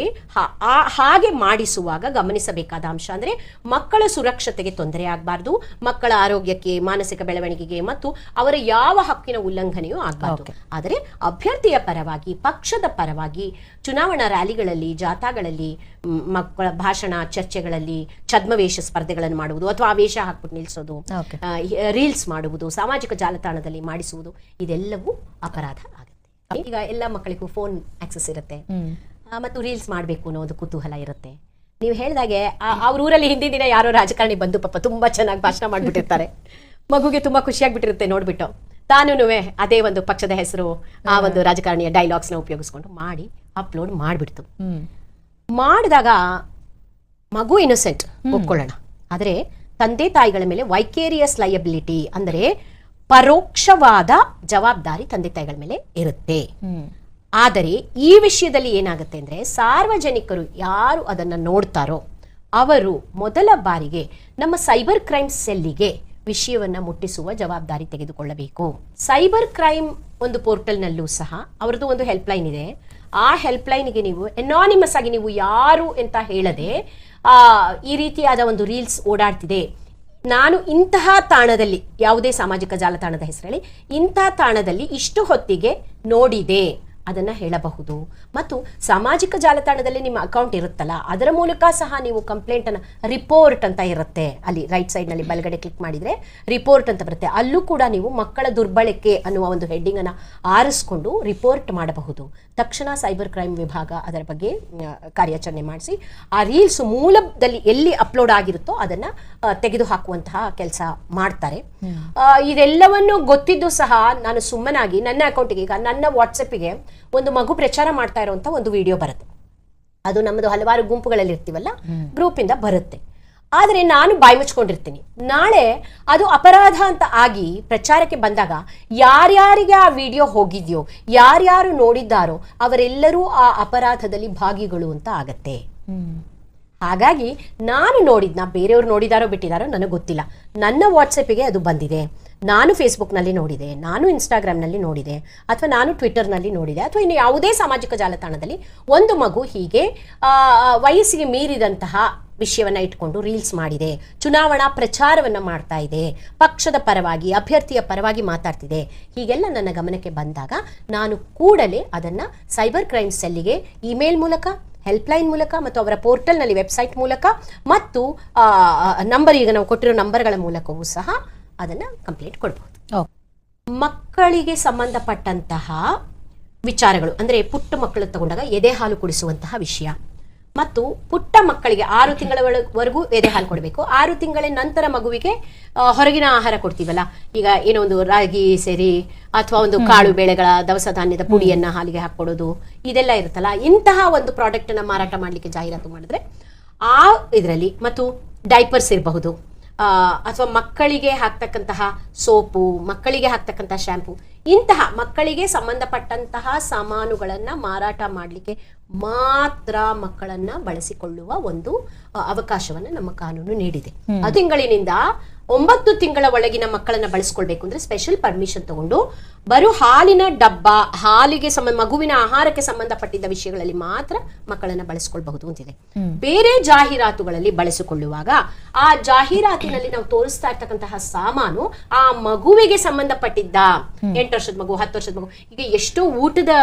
ಹಾಗೆ ಮಾಡಿಸುವಾಗ ಗಮನಿಸಬೇಕಾದ ಅಂಶ ಅಂದ್ರೆ ಮಕ್ಕಳ ಸುರಕ್ಷತೆಗೆ ತೊಂದರೆ ಆಗಬಾರ್ದು ಮಕ್ಕಳ ಆರೋಗ್ಯಕ್ಕೆ ಮಾನಸಿಕ ಬೆಳವಣಿಗೆಗೆ ಮತ್ತು ಅವರ ಯಾವ ಹಕ್ಕಿನ ಉಲ್ಲಂಘನೆಯೂ ಆಗಬಾರ್ದು. ಆದರೆ ಅಭ್ಯರ್ಥಿಯ ಪರವಾಗಿ ಪಕ್ಷದ ಪರವಾಗಿ ಚುನಾವಣಾ ರ್ಯಾಲಿಗಳಲ್ಲಿ ಜಾಥಾಗಳಲ್ಲಿ ಮಕ್ಕಳ ಭಾಷಣ ಚರ್ಚೆಗಳಲ್ಲಿ ಛದ್ಮವೇಶ ಸ್ಪರ್ಧೆಗಳನ್ನು ಮಾಡುವುದು ಅಥವಾ ಆ ವೇಷ ಹಾಕ್ಬಿಟ್ಟು ನಿಲ್ಲಿಸೋದು ರೀಲ್ಸ್ ಮಾಡುವುದು ಸಾಮಾಜಿಕ ಜಾಲತಾಣದಲ್ಲಿ ಮಾಡಿಸುವುದು ಇದೆಲ್ಲವೂ ಅಪರಾಧ ಆಗುತ್ತೆ. ಈಗ ಎಲ್ಲ ಮಕ್ಕಳಿಗೂ ಫೋನ್ ಆಕ್ಸೆಸ್ ಇರುತ್ತೆ. ಮತ್ತು ರೀಲ್ಸ್ ಮಾಡಬೇಕು ಅನ್ನೋ ಒಂದು ಕುತೂಹಲ ಇರುತ್ತೆ. ನೀವು ಹೇಳಿದಾಗೆ ಅವ್ರ ಊರಲ್ಲಿ ಹಿಂದಿನ ದಿನ ಯಾರೋ ರಾಜಕಾರಣಿ ಬಂದು ಪಾಪ ತುಂಬಾ ಚೆನ್ನಾಗಿ ಭಾಷಣ ಮಾಡಿಬಿಟ್ಟಿರ್ತಾರೆ. ಮಗುಗೆ ತುಂಬಾ ಖುಷಿಯಾಗ್ಬಿಟ್ಟಿರುತ್ತೆ ನೋಡ್ಬಿಟ್ಟು. ತಾನೂ ಅದೇ ಒಂದು ಪಕ್ಷದ ಹೆಸರು ಆ ಒಂದು ರಾಜಕಾರಣಿಯ ಡೈಲಾಗ್ಸ್ನ ಉಪಯೋಗಿಸ್ಕೊಂಡು ಮಾಡಿ ಅಪ್ಲೋಡ್ ಮಾಡಿಬಿಡ್ತು. ಮಾಡಿದಾಗ ಮಗು ಇನ್ನೊಸೆಂಟ್ ಒಪ್ಕೊಳ್ಳೋಣ. ಆದರೆ ತಂದೆ ತಾಯಿಗಳ ಮೇಲೆ ವೈಕೇರಿಯಸ್ ಲಯಬಿಲಿಟಿ ಅಂದರೆ ಪರೋಕ್ಷವಾದ ಜವಾಬ್ದಾರಿ ತಂದೆ ತಾಯಿಗಳ ಮೇಲೆ ಇರುತ್ತೆ. ಆದರೆ ಈ ವಿಷಯದಲ್ಲಿ ಏನಾಗುತ್ತೆ ಅಂದರೆ ಸಾರ್ವಜನಿಕರು ಯಾರು ಅದನ್ನು ನೋಡ್ತಾರೋ ಅವರು ಮೊದಲ ಬಾರಿಗೆ ನಮ್ಮ ಸೈಬರ್ ಕ್ರೈಮ್ ಸೆಲ್ಲಿಗೆ ವಿಷಯವನ್ನು ಮುಟ್ಟಿಸುವ ಜವಾಬ್ದಾರಿ ತೆಗೆದುಕೊಳ್ಳಬೇಕು. ಸೈಬರ್ ಕ್ರೈಮ್ ಒಂದು ಪೋರ್ಟಲ್ನಲ್ಲೂ ಸಹ ಅವರದ್ದು ಒಂದು ಹೆಲ್ಪ್ಲೈನ್ ಇದೆ. ಆ ಹೆಲ್ಪ್ಲೈನ್ಗೆ ನೀವು ಎನಾನಿಮಸ್ ಆಗಿ ನೀವು ಯಾರು ಅಂತ ಹೇಳದೆ ಈ ರೀತಿಯಾದ ಒಂದು ರೀಲ್ಸ್ ಓಡಾಡ್ತಿದೆ. ನಾನು ಇಂತಹ ತಾಣದಲ್ಲಿ, ಯಾವುದೇ ಸಾಮಾಜಿಕ ಜಾಲತಾಣದ ಹೆಸರಲ್ಲಿ ಇಂತಹ ತಾಣದಲ್ಲಿ ಇಷ್ಟು ಹೊತ್ತಿಗೆ ನೋಡಿದೆ. ಅದನ್ನ ಹೇಳಬಹುದು. ಮತ್ತು ಸಾಮಾಜಿಕ ಜಾಲತಾಣದಲ್ಲಿ ನಿಮ್ಮ ಅಕೌಂಟ್ ಇರುತ್ತಲ್ಲ, ಅದರ ಮೂಲಕ ಸಹ ನೀವು ಕಂಪ್ಲೇಂಟ್ ಅನ್ನ ರಿಪೋರ್ಟ್ ಅಂತ ಇರುತ್ತೆ. ಅಲ್ಲಿ ರೈಟ್ ಸೈಡ್ನಲ್ಲಿ ಬಲಗಡೆ ಕ್ಲಿಕ್ ಮಾಡಿದ್ರೆ ರಿಪೋರ್ಟ್ ಅಂತ ಬರುತ್ತೆ. ಅಲ್ಲೂ ಕೂಡ ನೀವು ಮಕ್ಕಳ ದುರ್ಬಳಕೆ ಅನ್ನುವ ಒಂದು ಹೆಡ್ಡಿಂಗ್ ಅನ್ನ ಆರಿಸ್ಕೊಂಡು ರಿಪೋರ್ಟ್ ಮಾಡಬಹುದು. ತಕ್ಷಣ ಸೈಬರ್ ಕ್ರೈಮ್ ವಿಭಾಗ ಅದರ ಬಗ್ಗೆ ಕಾರ್ಯಾಚರಣೆ ಮಾಡಿಸಿ ಆ ರೀಲ್ಸ್ ಮೂಲದಲ್ಲಿ ಎಲ್ಲಿ ಅಪ್ಲೋಡ್ ಆಗಿರುತ್ತೋ ಅದನ್ನ ತೆಗೆದು ಹಾಕುವಂತಹ ಕೆಲಸ ಮಾಡ್ತಾರೆ. ಇದೆಲ್ಲವನ್ನು ಗೊತ್ತಿದ್ದು ಸಹ ನಾನು ಸುಮ್ಮನಾಗಿ ನನ್ನ ಅಕೌಂಟಿಗೆ ಈಗ ನನ್ನ ವಾಟ್ಸಪ್ಪಿಗೆ ಒಂದು ಮಗು ಪ್ರಚಾರ ಮಾಡ್ತಾ ಇರುವಂತಹ ಒಂದು ವಿಡಿಯೋ ಬರುತ್ತೆ. ಅದು ನಮ್ಮದು ಹಲವಾರು ಗುಂಪುಗಳಲ್ಲಿ ಇರ್ತೀವಲ್ಲ ಗ್ರೂಪಿಂದ ಬರುತ್ತೆ. ಆದರೆ ನಾನು ಬಾಯಿ ಮುಚ್ಕೊಂಡಿರ್ತೀನಿ. ನಾಳೆ ಅದು ಅಪರಾಧ ಅಂತ ಆಗಿ ಪ್ರಚಾರಕ್ಕೆ ಬಂದಾಗ ಯಾರ್ಯಾರಿಗೆ ಆ ವಿಡಿಯೋ ಹೋಗಿದೆಯೋ, ಯಾರ್ಯಾರು ನೋಡಿದ್ದಾರೋ ಅವರೆಲ್ಲರೂ ಆ ಅಪರಾಧದಲ್ಲಿ ಭಾಗಿಗಳು ಅಂತ ಆಗತ್ತೆ. ಹಾಗಾಗಿ ನಾನು ನೋಡಿದ್ನ, ಬೇರೆಯವರು ನೋಡಿದಾರೋ ಬಿಟ್ಟಿದಾರೋ ನನಗೆ ಗೊತ್ತಿಲ್ಲ. ನನ್ನ ವಾಟ್ಸಪ್ಪಿಗೆ ಅದು ಬಂದಿದೆ. ನಾನು ಫೇಸ್ಬುಕ್ನಲ್ಲಿ ನೋಡಿದೆ, ನಾನು ಇನ್ಸ್ಟಾಗ್ರಾಮ್ನಲ್ಲಿ ನೋಡಿದೆ, ಅಥವಾ ನಾನು ಟ್ವಿಟ್ಟರ್ನಲ್ಲಿ ನೋಡಿದೆ, ಅಥವಾ ಇನ್ನು ಯಾವುದೇ ಸಾಮಾಜಿಕ ಜಾಲತಾಣದಲ್ಲಿ ಒಂದು ಮಗು ಹೀಗೆ ವಯಸ್ಸಿಗೆ ಮೀರಿದಂತಹ ವಿಷಯವನ್ನ ಇಟ್ಕೊಂಡು ರೀಲ್ಸ್ ಮಾಡಿದೆ ಚುನಾವಣಾ ಪ್ರಚಾರವನ್ನ ಮಾಡ್ತಾ ಇದೆ ಪಕ್ಷದ ಪರವಾಗಿ ಅಭ್ಯರ್ಥಿಯ ಪರವಾಗಿ ಮಾತಾಡ್ತಿದೆ. ಹೀಗೆಲ್ಲ ನನ್ನ ಗಮನಕ್ಕೆ ಬಂದಾಗ ನಾನು ಕೂಡಲೇ ಅದನ್ನ ಸೈಬರ್ ಕ್ರೈಮ್ ಸೆಲ್ಲಿಗೆ ಇಮೇಲ್ ಮೂಲಕ ಹೆಲ್ಪ್ಲೈನ್ ಮೂಲಕ ಮತ್ತು ಅವರ ಪೋರ್ಟಲ್ನಲ್ಲಿ ವೆಬ್ಸೈಟ್ ಮೂಲಕ ಮತ್ತು ನಂಬರ್ ಈಗ ನಾವು ಕೊಟ್ಟಿರೋ ನಂಬರ್ಗಳ ಮೂಲಕವೂ ಸಹ ಅದನ್ನ ಕಂಪ್ಲೇಂಟ್ ಕೊಡ್ಬೋದು. ಮಕ್ಕಳಿಗೆ ಸಂಬಂಧಪಟ್ಟಂತಹ ವಿಚಾರಗಳು ಅಂದ್ರೆ ಪುಟ್ಟ ಮಕ್ಕಳು ತಗೊಂಡಾಗ ಎದೆ ಹಾಲು ಕುಡಿಸುವಂತಹ ವಿಷಯ ಮತ್ತು ಪುಟ್ಟ ಮಕ್ಕಳಿಗೆ ಆರು ತಿಂಗಳವರೆಗೂ ಎದೆ ಹಾಲು ಕೊಡಬೇಕು. ಆರು ತಿಂಗಳ ನಂತರ ಮಗುವಿಗೆ ಹೊರಗಿನ ಆಹಾರ ಕೊಡ್ತೀವಲ್ಲ? ಈಗ ಏನೋ ಒಂದು ರಾಗಿ ಸೇರಿ ಅಥವಾ ಒಂದು ಕಾಳು ಬೇಳೆಗಳ ದವಸ ಧಾನ್ಯದ ಪುಡಿಯನ್ನ ಹಾಲಿಗೆ ಹಾಕೊಡೋದು ಇದೆಲ್ಲ ಇರುತ್ತಲ್ಲ? ಇಂತಹ ಒಂದು ಪ್ರಾಡಕ್ಟ್ ಅನ್ನ ಮಾರಾಟ ಮಾಡಲಿಕ್ಕೆ ಜಾಹೀರಾತು ಮಾಡಿದ್ರೆ ಆ ಇದರಲ್ಲಿ ಮತ್ತು ಡೈಪರ್ಸ್ ಇರಬಹುದು ಆ, ಅಥವಾ ಮಕ್ಕಳಿಗೆ ಹಾಕ್ತಕ್ಕಂತಹ ಸೋಪು ಮಕ್ಕಳಿಗೆ ಹಾಕ್ತಕ್ಕಂತಹ ಶ್ಯಾಂಪು ಇಂತಹ ಮಕ್ಕಳಿಗೆ ಸಂಬಂಧಪಟ್ಟಂತಹ ಸಾಮಾನುಗಳನ್ನ ಮಾರಾಟ ಮಾಡಲಿಕ್ಕೆ ಮಾತ್ರ ಮಕ್ಕಳನ್ನ ಬಳಸಿಕೊಳ್ಳುವ ಒಂದು ಅವಕಾಶವನ್ನ ನಮ್ಮ ಕಾನೂನು ನೀಡಿದೆ. ಆ ತಿಂಗಳಿನಿಂದ ಒಂಬತ್ತು ತಿಂಗಳ ಒಳಗಿನ ಮಕ್ಕಳನ್ನ ಬಳಸ್ಕೊಳ್ಬೇಕು ಅಂದ್ರೆ ಸ್ಪೆಷಲ್ ಪರ್ಮಿಷನ್ ತಗೊಂಡು ಬರು ಹಾಲಿನ ಡಬ್ಬ ಹಾಲಿಗೆ ಸಂಬಂಧ ಮಗುವಿನ ಆಹಾರಕ್ಕೆ ಸಂಬಂಧಪಟ್ಟಿದ್ದ ವಿಷಯಗಳಲ್ಲಿ ಮಾತ್ರ ಮಕ್ಕಳನ್ನ ಬಳಸ್ಕೊಳ್ಬಹುದು ಅಂತಿದೆ. ಬೇರೆ ಜಾಹೀರಾತುಗಳಲ್ಲಿ ಬಳಸಿಕೊಳ್ಳುವಾಗ ಆ ಜಾಹೀರಾತಿನಲ್ಲಿ ನಾವು ತೋರಿಸ್ತಾ ಇರ್ತಕ್ಕಂತಹ ಸಾಮಾನು ಆ ಮಗುವಿಗೆ ಸಂಬಂಧಪಟ್ಟಿದ್ದ ಎಂಟು ವರ್ಷದ ಮಗು ಹತ್ತು ವರ್ಷದ ಮಗು ಈಗ ಎಷ್ಟೋ ಊಟದ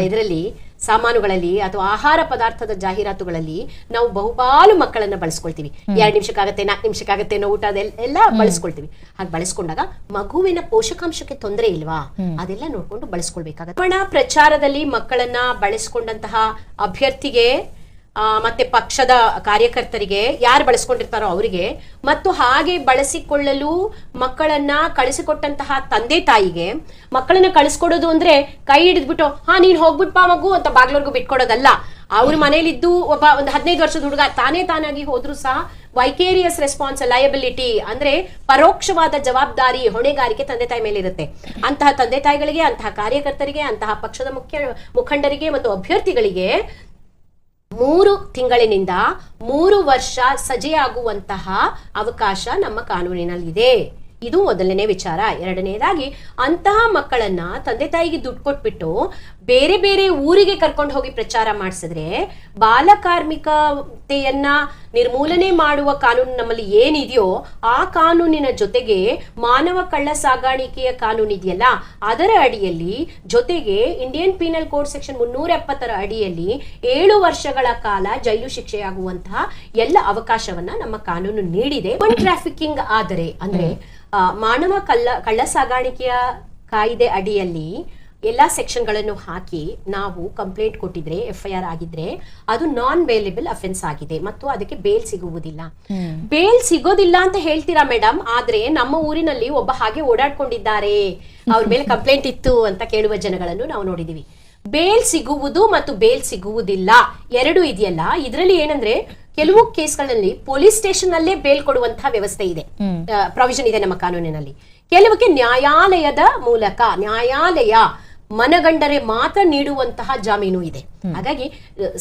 ಇದರಲ್ಲಿ ಸಾಮಾನುಗಳಲ್ಲಿ ಅಥವಾ ಆಹಾರ ಪದಾರ್ಥದ ಜಾಹೀರಾತುಗಳಲ್ಲಿ ನಾವು ಬಹುಪಾಲು ಮಕ್ಕಳನ್ನ ಬಳಸ್ಕೊಳ್ತೀವಿ. ಎರಡು ನಿಮಿಷಕ್ಕಾಗತ್ತೆ ನಾಲ್ಕು ನಿಮಿಷಕ್ಕಾಗತ್ತೆ ಅನ್ನೋ ಊಟ ಅದೆಲ್ಲ ಎಲ್ಲ ಬಳಸ್ಕೊಳ್ತೀವಿ. ಹಾಗೆ ಬಳಸ್ಕೊಂಡಾಗ ಮಗುವಿನ ಪೋಷಕಾಂಶಕ್ಕೆ ತೊಂದರೆ ಇಲ್ವಾ? ಅದೆಲ್ಲ ನೋಡ್ಕೊಂಡು ಬಳಸ್ಕೊಳ್ಬೇಕಾಗತ್ತೆ. ಪ್ರಚಾರದಲ್ಲಿ ಮಕ್ಕಳನ್ನ ಬಳಸ್ಕೊಂಡಂತಹ ಅಭ್ಯರ್ಥಿಗೆ ಮತ್ತೆ ಪಕ್ಷದ ಕಾರ್ಯಕರ್ತರಿಗೆ ಯಾರು ಬಳಸ್ಕೊಂಡಿರ್ತಾರೋ ಅವರಿಗೆ, ಮತ್ತು ಹಾಗೆ ಬಳಸಿಕೊಳ್ಳಲು ಮಕ್ಕಳನ್ನ ಕಳಿಸಿಕೊಟ್ಟಂತಹ ತಂದೆ ತಾಯಿಗೆ, ಮಕ್ಕಳನ್ನ ಕಳಿಸ್ಕೊಡೋದು ಅಂದ್ರೆ ಕೈ ಹಿಡಿದ್ಬಿಟ್ಟು, ಹಾ, ನೀನ್ ಹೋಗ್ಬಿಟ್ಪಾ ಮಗು ಅಂತ ಬಾಗ್ಲವರೆಗೂ ಬಿಟ್ಕೊಡೋದಲ್ಲ. ಅವ್ರ ಮನೇಲಿದ್ದು ಒಬ್ಬ ಒಂದು ಹದಿನೈದು ವರ್ಷದ ಹುಡುಗ ತಾನೇ ತಾನಾಗಿ ಹೋದ್ರು ಸಹ ವೈಕೇರಿಯಸ್ ರೆಸ್ಪಾನ್ಸ್ ಲಯಬಿಲಿಟಿ ಅಂದ್ರೆ ಪರೋಕ್ಷವಾದ ಜವಾಬ್ದಾರಿ ಹೊಣೆಗಾರಿಕೆ ತಂದೆ ತಾಯಿ ಮೇಲೆ ಇರುತ್ತೆ ಅಂತಹ ತಂದೆ ತಾಯಿಗಳಿಗೆ, ಅಂತಹ ಕಾರ್ಯಕರ್ತರಿಗೆ, ಅಂತಹ ಪಕ್ಷದ ಮುಖ್ಯ ಮುಖಂಡರಿಗೆ ಮತ್ತು ಅಭ್ಯರ್ಥಿಗಳಿಗೆ ಮೂರು ತಿಂಗಳಿನಿಂದ ಮೂರು ವರ್ಷ ಸಜೆಯಾಗುವಂತಹ ಅವಕಾಶ ನಮ್ಮ ಕಾನೂನಿನಲ್ಲಿದೆ. ಇದು ಮೊದಲನೇ ವಿಚಾರ. ಎರಡನೇದಾಗಿ, ಅಂತಹ ಮಕ್ಕಳನ್ನ ತಂದೆ ತಾಯಿಗೆ ದುಡ್ಡು ಕೊಟ್ಬಿಟ್ಟು ಬೇರೆ ಬೇರೆ ಊರಿಗೆ ಕರ್ಕೊಂಡು ಹೋಗಿ ಪ್ರಚಾರ ಮಾಡಿಸಿದ್ರೆ ಬಾಲ ಕಾರ್ಮಿಕತೆಯನ್ನ ನಿರ್ಮೂಲನೆ ಮಾಡುವ ಕಾನೂನು ನಮ್ಮಲ್ಲಿ ಏನಿದೆಯೋ ಆ ಕಾನೂನಿನ ಜೊತೆಗೆ ಮಾನವ ಕಳ್ಳ ಸಾಗಾಣಿಕೆಯ ಕಾನೂನು ಇದೆಯಲ್ಲ, ಅದರ ಅಡಿಯಲ್ಲಿ ಜೊತೆಗೆ ಇಂಡಿಯನ್ ಪೀನಲ್ ಕೋಡ್ ಸೆಕ್ಷನ್ ಮುನ್ನೂರ ಎಪ್ಪತ್ತರ ಅಡಿಯಲ್ಲಿ ಏಳು ವರ್ಷಗಳ ಕಾಲ ಜೈಲು ಶಿಕ್ಷೆಯಾಗುವಂತಹ ಎಲ್ಲ ಅವಕಾಶವನ್ನ ನಮ್ಮ ಕಾನೂನು ನೀಡಿದೆ. ಆದರೆ, ಅಂದ್ರೆ ಮಾನವ ಕಳ್ಳ ಕಳ್ಳ ಸಾಗಾಣಿಕೆಯ ಕಾಯ್ದೆ ಅಡಿಯಲ್ಲಿ ಎಲ್ಲಾ ಸೆಕ್ಷನ್ಗಳನ್ನು ಹಾಕಿ ನಾವು ಕಂಪ್ಲೇಂಟ್ ಕೊಟ್ಟಿದ್ರೆ ಎಫ್ ಐ ಆರ್ ಆಗಿದ್ರೆ ಅದು ನಾನ್ ಬೇಲೆಬಲ್ ಅಫೆನ್ಸ್ ಆಗಿದೆ ಮತ್ತು ಅದಕ್ಕೆ ಬೇಲ್ ಸಿಗುವುದಿಲ್ಲ. ಬೇಲ್ ಸಿಗೋದಿಲ್ಲ ಅಂತ ಹೇಳ್ತೀರಾ ಮೇಡಮ್ ಆದ್ರೆ ನಮ್ಮ ಊರಿನಲ್ಲಿ ಒಬ್ಬ ಹಾಗೆ ಓಡಾಡ್ಕೊಂಡಿದ್ದಾರೆ. ಅವ್ರ ಮೇಲೆ ಕಂಪ್ಲೇಂಟ್ ಇತ್ತು ಅಂತ ಕೇಳುವ ಜನಗಳನ್ನು ನಾವು ನೋಡಿದೀವಿ. ಬೇಲ್ ಸಿಗುವುದು ಮತ್ತು ಬೇಲ್ ಸಿಗುವುದಿಲ್ಲ. ಎರಡು ಇದೆಯಲ್ಲ. ಇದರಲ್ಲಿ ಏನಂದ್ರೆ ಕೆಲವು ಕೇಸ್ಗಳಲ್ಲಿ ಪೊಲೀಸ್ ಸ್ಟೇಷನ್ ಅಲ್ಲೇ ಬೇಲ್ ಕೊಡುವಂತಹ ವ್ಯವಸ್ಥೆ ಇದೆ. ಪ್ರಾವಿಷನ್ ಇದೆ ನಮ್ಮ ಕಾನೂನಿನಲ್ಲಿ. ಕೆಲವಕ್ಕೆ ನ್ಯಾಯಾಲಯದ ಮೂಲಕ ನ್ಯಾಯಾಲಯ ಮನಗಂಡರೆ ಮಾತ್ರ ನೀಡುವಂತಹ ಜಾಮೀನು ಇದೆ. ಹಾಗಾಗಿ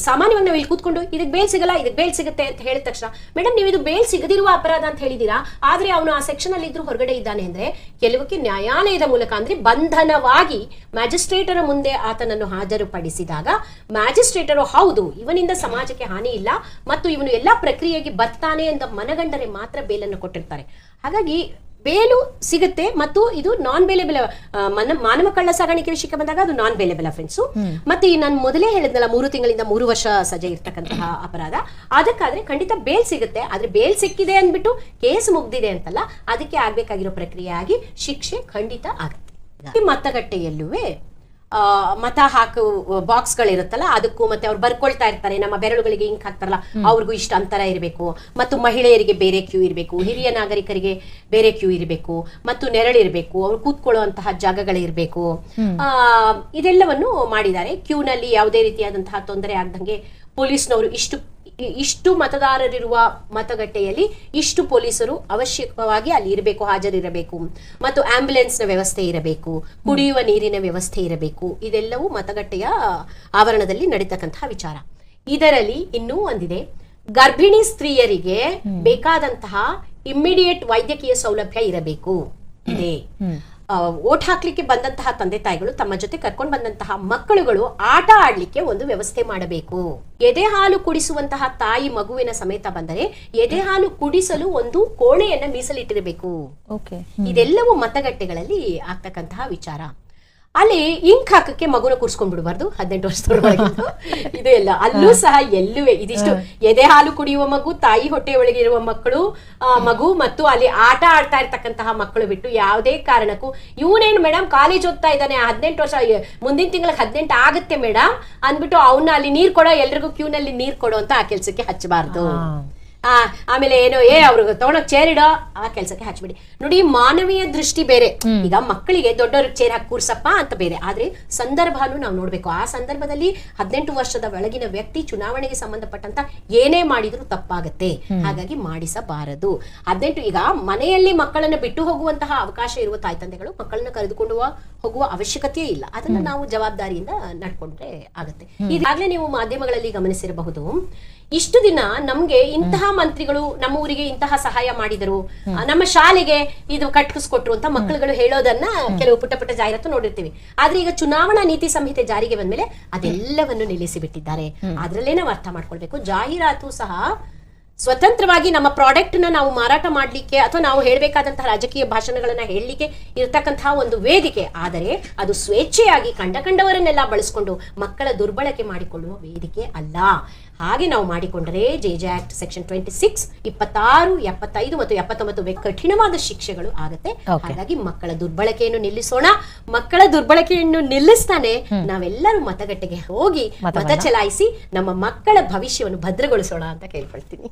ಸಾಮಾನ್ಯವಾಗಿ ನಾವು ಇಲ್ಲಿ ಕೂತ್ಕೊಂಡು ಇದಕ್ಕೆ ಬೇಲ್ ಸಿಗಲ್ಲ ಇದಕ್ಕೆ ಬೇಲ್ ಸಿಗುತ್ತೆ ಅಂತ ಹೇಳಿದ ತಕ್ಷಣ ಮೇಡಮ್ ನೀವು ಇದು ಬೇಲ್ ಸಿಗದಿರುವ ಅಪರಾಧ ಅಂತ ಹೇಳಿದೀರಾ ಆದ್ರೆ ಅವನು ಆ ಸೆಕ್ಷನ್ ಅಲ್ಲಿ ಇದ್ರೂ ಹೊರಗಡೆ ಇದ್ದಾನೆ ಅಂದ್ರೆ ಕೆಲವಕ್ಕೆ ನ್ಯಾಯಾಲಯದ ಮೂಲಕ ಅಂದ್ರೆ ಬಂಧನವಾಗಿ ಮ್ಯಾಜಿಸ್ಟ್ರೇಟರ ಮುಂದೆ ಆತನನ್ನು ಹಾಜರುಪಡಿಸಿದಾಗ ಮ್ಯಾಜಿಸ್ಟ್ರೇಟರು ಹೌದು ಇವನಿಂದ ಸಮಾಜಕ್ಕೆ ಹಾನಿ ಇಲ್ಲ ಮತ್ತು ಇವನು ಎಲ್ಲಾ ಪ್ರಕ್ರಿಯೆಗೆ ಬರ್ತಾನೆ ಅಂತ ಮನಗಂಡರೆ ಮಾತ್ರ ಬೇಲನ್ನು ಕೊಟ್ಟಿರ್ತಾರೆ. ಹಾಗಾಗಿ ಬೇಲು ಸಿಗುತ್ತೆ ಮತ್ತು ಇದು ನಾನ್ ಬೇಲೆಬಲ್ ಮಾನವ ಕಳ್ಳ ಸಾಗಾಣಿಕೆ ವಿಷಯಕ್ಕೆ ಬಂದಾಗ ಅದು ನಾನ್ ಬೇಲೆಬಲ್ ಅಫೆನ್ಸ್ ಮತ್ತೆ ಈ ನಾನು ಮೊದಲೇ ಹೇಳಿದ್ನಲ್ಲ ಮೂರು ತಿಂಗಳಿಂದ ಮೂರು ವರ್ಷ ಸಜೆ ಇರ್ತಕ್ಕಂತಹ ಅಪರಾಧ. ಅದಕ್ಕಾದ್ರೆ ಖಂಡಿತ ಬೇಲ್ ಸಿಗುತ್ತೆ ಆದ್ರೆ ಬೇಲ್ ಸಿಕ್ಕಿದೆ ಅಂದ್ಬಿಟ್ಟು ಕೇಸ್ ಮುಗ್ದಿದೆ ಅಂತಲ್ಲ ಅದಕ್ಕೆ ಆಗ್ಬೇಕಾಗಿರೋ ಪ್ರಕ್ರಿಯೆ ಆಗಿ ಶಿಕ್ಷೆ ಖಂಡಿತ ಆಗುತ್ತೆ. ಈ ಮತಗಟ್ಟೆಯಲ್ಲೂ ಮತ ಹಾಕು ಬಾಕ್ಸ್ಗಳಿರುತ್ತಲ್ಲ ಅದಕ್ಕೂ ಮತ್ತೆ ಅವ್ರು ಬರ್ಕೊಳ್ತಾ ಇರ್ತಾರೆ. ನಮ್ಮ ಬೆರಳುಗಳಿಗೆ ಇಂಕ್ ಹಾಕ್ತಾರಲ್ಲ ಅವ್ರಿಗೂ ಇಷ್ಟ ಅಂತರ ಇರಬೇಕು. ಮತ್ತು ಮಹಿಳೆಯರಿಗೆ ಬೇರೆ ಕ್ಯೂ ಇರಬೇಕು. ಹಿರಿಯ ನಾಗರಿಕರಿಗೆ ಬೇರೆ ಕ್ಯೂ ಇರಬೇಕು. ಮತ್ತು ನೆರಳಿರಬೇಕು ಅವ್ರು ಕೂತ್ಕೊಳ್ಳುವಂತಹ ಜಾಗಗಳಿರಬೇಕು ಆ ಇದೆಲ್ಲವನ್ನು ಮಾಡಿದ್ದಾರೆ. ಕ್ಯೂನಲ್ಲಿ ಯಾವುದೇ ರೀತಿಯಾದಂತಹ ತೊಂದರೆ ಆಗದಂಗೆ ಪೊಲೀಸ್ನವರು ಇಷ್ಟು ಇಷ್ಟು ಮತದಾರರಿರುವ ಮತಗಟ್ಟೆಯಲ್ಲಿ ಇಷ್ಟು ಪೊಲೀಸರು ಅವಶ್ಯಕವಾಗಿ ಅಲ್ಲಿ ಇರಬೇಕು ಹಾಜರಿರಬೇಕು. ಮತ್ತು ಆಂಬ್ಯುಲೆನ್ಸ್ನ ವ್ಯವಸ್ಥೆ ಇರಬೇಕು ಕುಡಿಯುವ ನೀರಿನ ವ್ಯವಸ್ಥೆ ಇರಬೇಕು. ಇದೆಲ್ಲವೂ ಮತಗಟ್ಟೆಯ ಆವರಣದಲ್ಲಿ ನಡೀತಕ್ಕಂತಹ ವಿಚಾರ. ಇದರಲ್ಲಿ ಇನ್ನೂ ಒಂದಿದೆ. ಗರ್ಭಿಣಿ ಸ್ತ್ರೀಯರಿಗೆ ಬೇಕಾದಂತಹ ಇಮ್ಮಿಡಿಯೇಟ್ ವೈದ್ಯಕೀಯ ಸೌಲಭ್ಯ ಇರಬೇಕು. ಇದೆ. ಓಟ್ ಹಾಕ್ಲಿಕ್ಕೆ ಬಂದಂತಹ ತಂದೆ ತಾಯಿಗಳು ತಮ್ಮ ಜೊತೆ ಕರ್ಕೊಂಡು ಬಂದಂತಹ ಮಕ್ಕಳುಗಳು ಆಟ ಆಡ್ಲಿಕ್ಕೆ ಒಂದು ವ್ಯವಸ್ಥೆ ಮಾಡಬೇಕು. ಎದೆ ಹಾಲು ಕುಡಿಸುವಂತಹ ತಾಯಿ ಮಗುವಿನ ಸಮೇತ ಬಂದರೆ ಎದೆ ಹಾಲು ಕುಡಿಸಲು ಒಂದು ಕೋಣೆಯನ್ನ ಮೀಸಲಿಟ್ಟಿರಬೇಕು. ಇದೆಲ್ಲವೂ ಮತಗಟ್ಟೆಗಳಲ್ಲಿ ಆಗ್ತಕ್ಕಂತಹ ವಿಚಾರ. ಅಲ್ಲಿ ಇಂಕ್ ಹಾಕಕ್ಕೆ ಮಗುನ ಕೂರ್ಸ್ಕೊಂಡ್ ಬಿಡಬಾರ್ದು. ಹದಿನೆಂಟು ವರ್ಷದ ಇದು ಎಲ್ಲ. ಅಲ್ಲೂ ಸಹ ಎಲ್ಲುವೆ ಇದಿಷ್ಟು ಎದೆ ಹಾಲು ಕುಡಿಯುವ ಮಗು ತಾಯಿ ಹೊಟ್ಟೆ ಒಳಗೆ ಇರುವ ಮಕ್ಕಳು ಮಗು ಮತ್ತು ಅಲ್ಲಿ ಆಟ ಆಡ್ತಾ ಇರ್ತಕ್ಕಂತಹ ಮಕ್ಕಳು ಬಿಟ್ಟು ಯಾವುದೇ ಕಾರಣಕ್ಕೂ ಇವನೇನು ಮೇಡಮ್ ಕಾಲೇಜ್ ಓದ್ತಾ ಇದ್ದಾನೆ ಹದಿನೆಂಟು ವರ್ಷ ಮುಂದಿನ ತಿಂಗಳಿಗೆ ಹದಿನೆಂಟು ಆಗುತ್ತೆ ಮೇಡಮ್ ಅಂದ್ಬಿಟ್ಟು ಅವನ್ನ ಅಲ್ಲಿ ನೀರ್ ಕೊಡೋ ಎಲ್ರಿಗೂ ಕ್ಯೂನಲ್ಲಿ ನೀರ್ ಕೊಡೋ ಅಂತ ಆ ಕೆಲ್ಸಕ್ಕೆ ಹಚ್ಚಬಾರ್ದು. ಆ ಆಮೇಲೆ ಏನೋ ಏ ಅವ್ರಿಗೆ ತಗೊಂಡೋಗ್ ಚೇರ್ ಇಡೋ ಆ ಕೆಲಸಕ್ಕೆ ಹಚ್ಬಿಡಿ. ನೋಡಿ ಮಾನವೀಯ ದೃಷ್ಟಿ ಬೇರೆ. ಈಗ ಮಕ್ಕಳಿಗೆ ದೊಡ್ಡವ್ರಿಗೆ ಚೇರ್ ಹಾಕಿ ಕೂರ್ಸಪ್ಪ ಅಂತ ಬೇರೆ. ಆದ್ರೆ ಸಂದರ್ಭನೂ ನಾವು ನೋಡ್ಬೇಕು. ಆ ಸಂದರ್ಭದಲ್ಲಿ ಹದಿನೆಂಟು ವರ್ಷದ ಒಳಗಿನ ವ್ಯಕ್ತಿ ಚುನಾವಣೆಗೆ ಸಂಬಂಧಪಟ್ಟಂತ ಏನೇ ಮಾಡಿದ್ರು ತಪ್ಪಾಗತ್ತೆ. ಹಾಗಾಗಿ ಮಾಡಿಸಬಾರದು. ಹದಿನೆಂಟು ಈಗ ಮನೆಯಲ್ಲಿ ಮಕ್ಕಳನ್ನ ಬಿಟ್ಟು ಹೋಗುವಂತಹ ಅವಕಾಶ ಇರುವ ತಾಯಿ ತಂದೆಗಳು ಮಕ್ಕಳನ್ನ ಕರೆದುಕೊಂಡು ಹೋಗುವ- ಹೋಗುವ ಅವಶ್ಯಕತೆ ಇಲ್ಲ. ಅದನ್ನ ನಾವು ಜವಾಬ್ದಾರಿಯಿಂದ ನಡ್ಕೊಂಡ್ರೆ ಆಗುತ್ತೆ. ಈಗಾಗಲೇ ನೀವು ಮಾಧ್ಯಮಗಳಲ್ಲಿ ಗಮನಿಸಿರಬಹುದು ಇಷ್ಟು ದಿನ ನಮ್ಗೆ ಇಂತಹ ಮಂತ್ರಿಗಳು ನಮ್ಮ ಊರಿಗೆ ಇಂತಹ ಸಹಾಯ ಮಾಡಿದರು. ನಮ್ಮ ಶಾಲೆಗೆ ಇದು ಕಟ್ಟಿಸ್ಕೊಟ್ರು ಅಂತ ಮಕ್ಕಳುಗಳು ಹೇಳೋದನ್ನ ಕೆಲವು ಪುಟ್ಟ ಪುಟ್ಟ ಜಾಹೀರಾತು ನೋಡಿರ್ತೀವಿ. ಆದ್ರೆ ಈಗ ಚುನಾವಣಾ ನೀತಿ ಸಂಹಿತೆ ಜಾರಿಗೆ ಬಂದ್ಮೇಲೆ ಅದೆಲ್ಲವನ್ನು ನಿಲ್ಲಿಸಿ ಬಿಟ್ಟಿದ್ದಾರೆ ಅದ್ರಲ್ಲೇ ನಾವು ಅರ್ಥ ಮಾಡ್ಕೊಳ್ಬೇಕು. ಜಾಹೀರಾತು ಸಹ ಸ್ವತಂತ್ರವಾಗಿ ನಮ್ಮ ಪ್ರಾಡಕ್ಟ್ನ ನಾವು ಮಾರಾಟ ಮಾಡ್ಲಿಕ್ಕೆ ಅಥವಾ ನಾವು ಹೇಳಬೇಕಾದಂತಹ ರಾಜಕೀಯ ಭಾಷಣಗಳನ್ನ ಹೇಳಲಿಕ್ಕೆ ಇರತಕ್ಕಂತಹ ಒಂದು ವೇದಿಕೆ. ಆದರೆ ಅದು ಸ್ವೇಚ್ಛೆಯಾಗಿ ಕಂಡ ಕಂಡವರನ್ನೆಲ್ಲ ಬಳಸ್ಕೊಂಡು ಮಕ್ಕಳ ದುರ್ಬಳಕೆ ಮಾಡಿಕೊಳ್ಳುವ ವೇದಿಕೆ ಅಲ್ಲ. ಹಾಗೆ ನಾವು ಮಾಡಿಕೊಂಡರೆ J J act section twenty six ಇಪ್ಪತ್ತಾರು ಎಪ್ಪತ್ತೈದು ಮತ್ತು ಎಪ್ಪತ್ತೊಂಬತ್ತು ಕಠಿಣವಾದ ಶಿಕ್ಷೆಗಳು ಆಗುತ್ತೆ. ಹಾಗಾಗಿ ಮಕ್ಕಳ ದುರ್ಬಳಕೆಯನ್ನು ನಿಲ್ಲಿಸೋಣ. ಮಕ್ಕಳ ದುರ್ಬಳಕೆಯನ್ನು ನಿಲ್ಲಿಸ್ತಾನೆ. ನಾವೆಲ್ಲರೂ ಮತಗಟ್ಟೆಗೆ ಹೋಗಿ ಮತ ಚಲಾಯಿಸಿ ನಮ್ಮ ಮಕ್ಕಳ ಭವಿಷ್ಯವನ್ನು ಭದ್ರಗೊಳಿಸೋಣ ಅಂತ ಕೇಳ್ಕೊಳ್ತೀನಿ.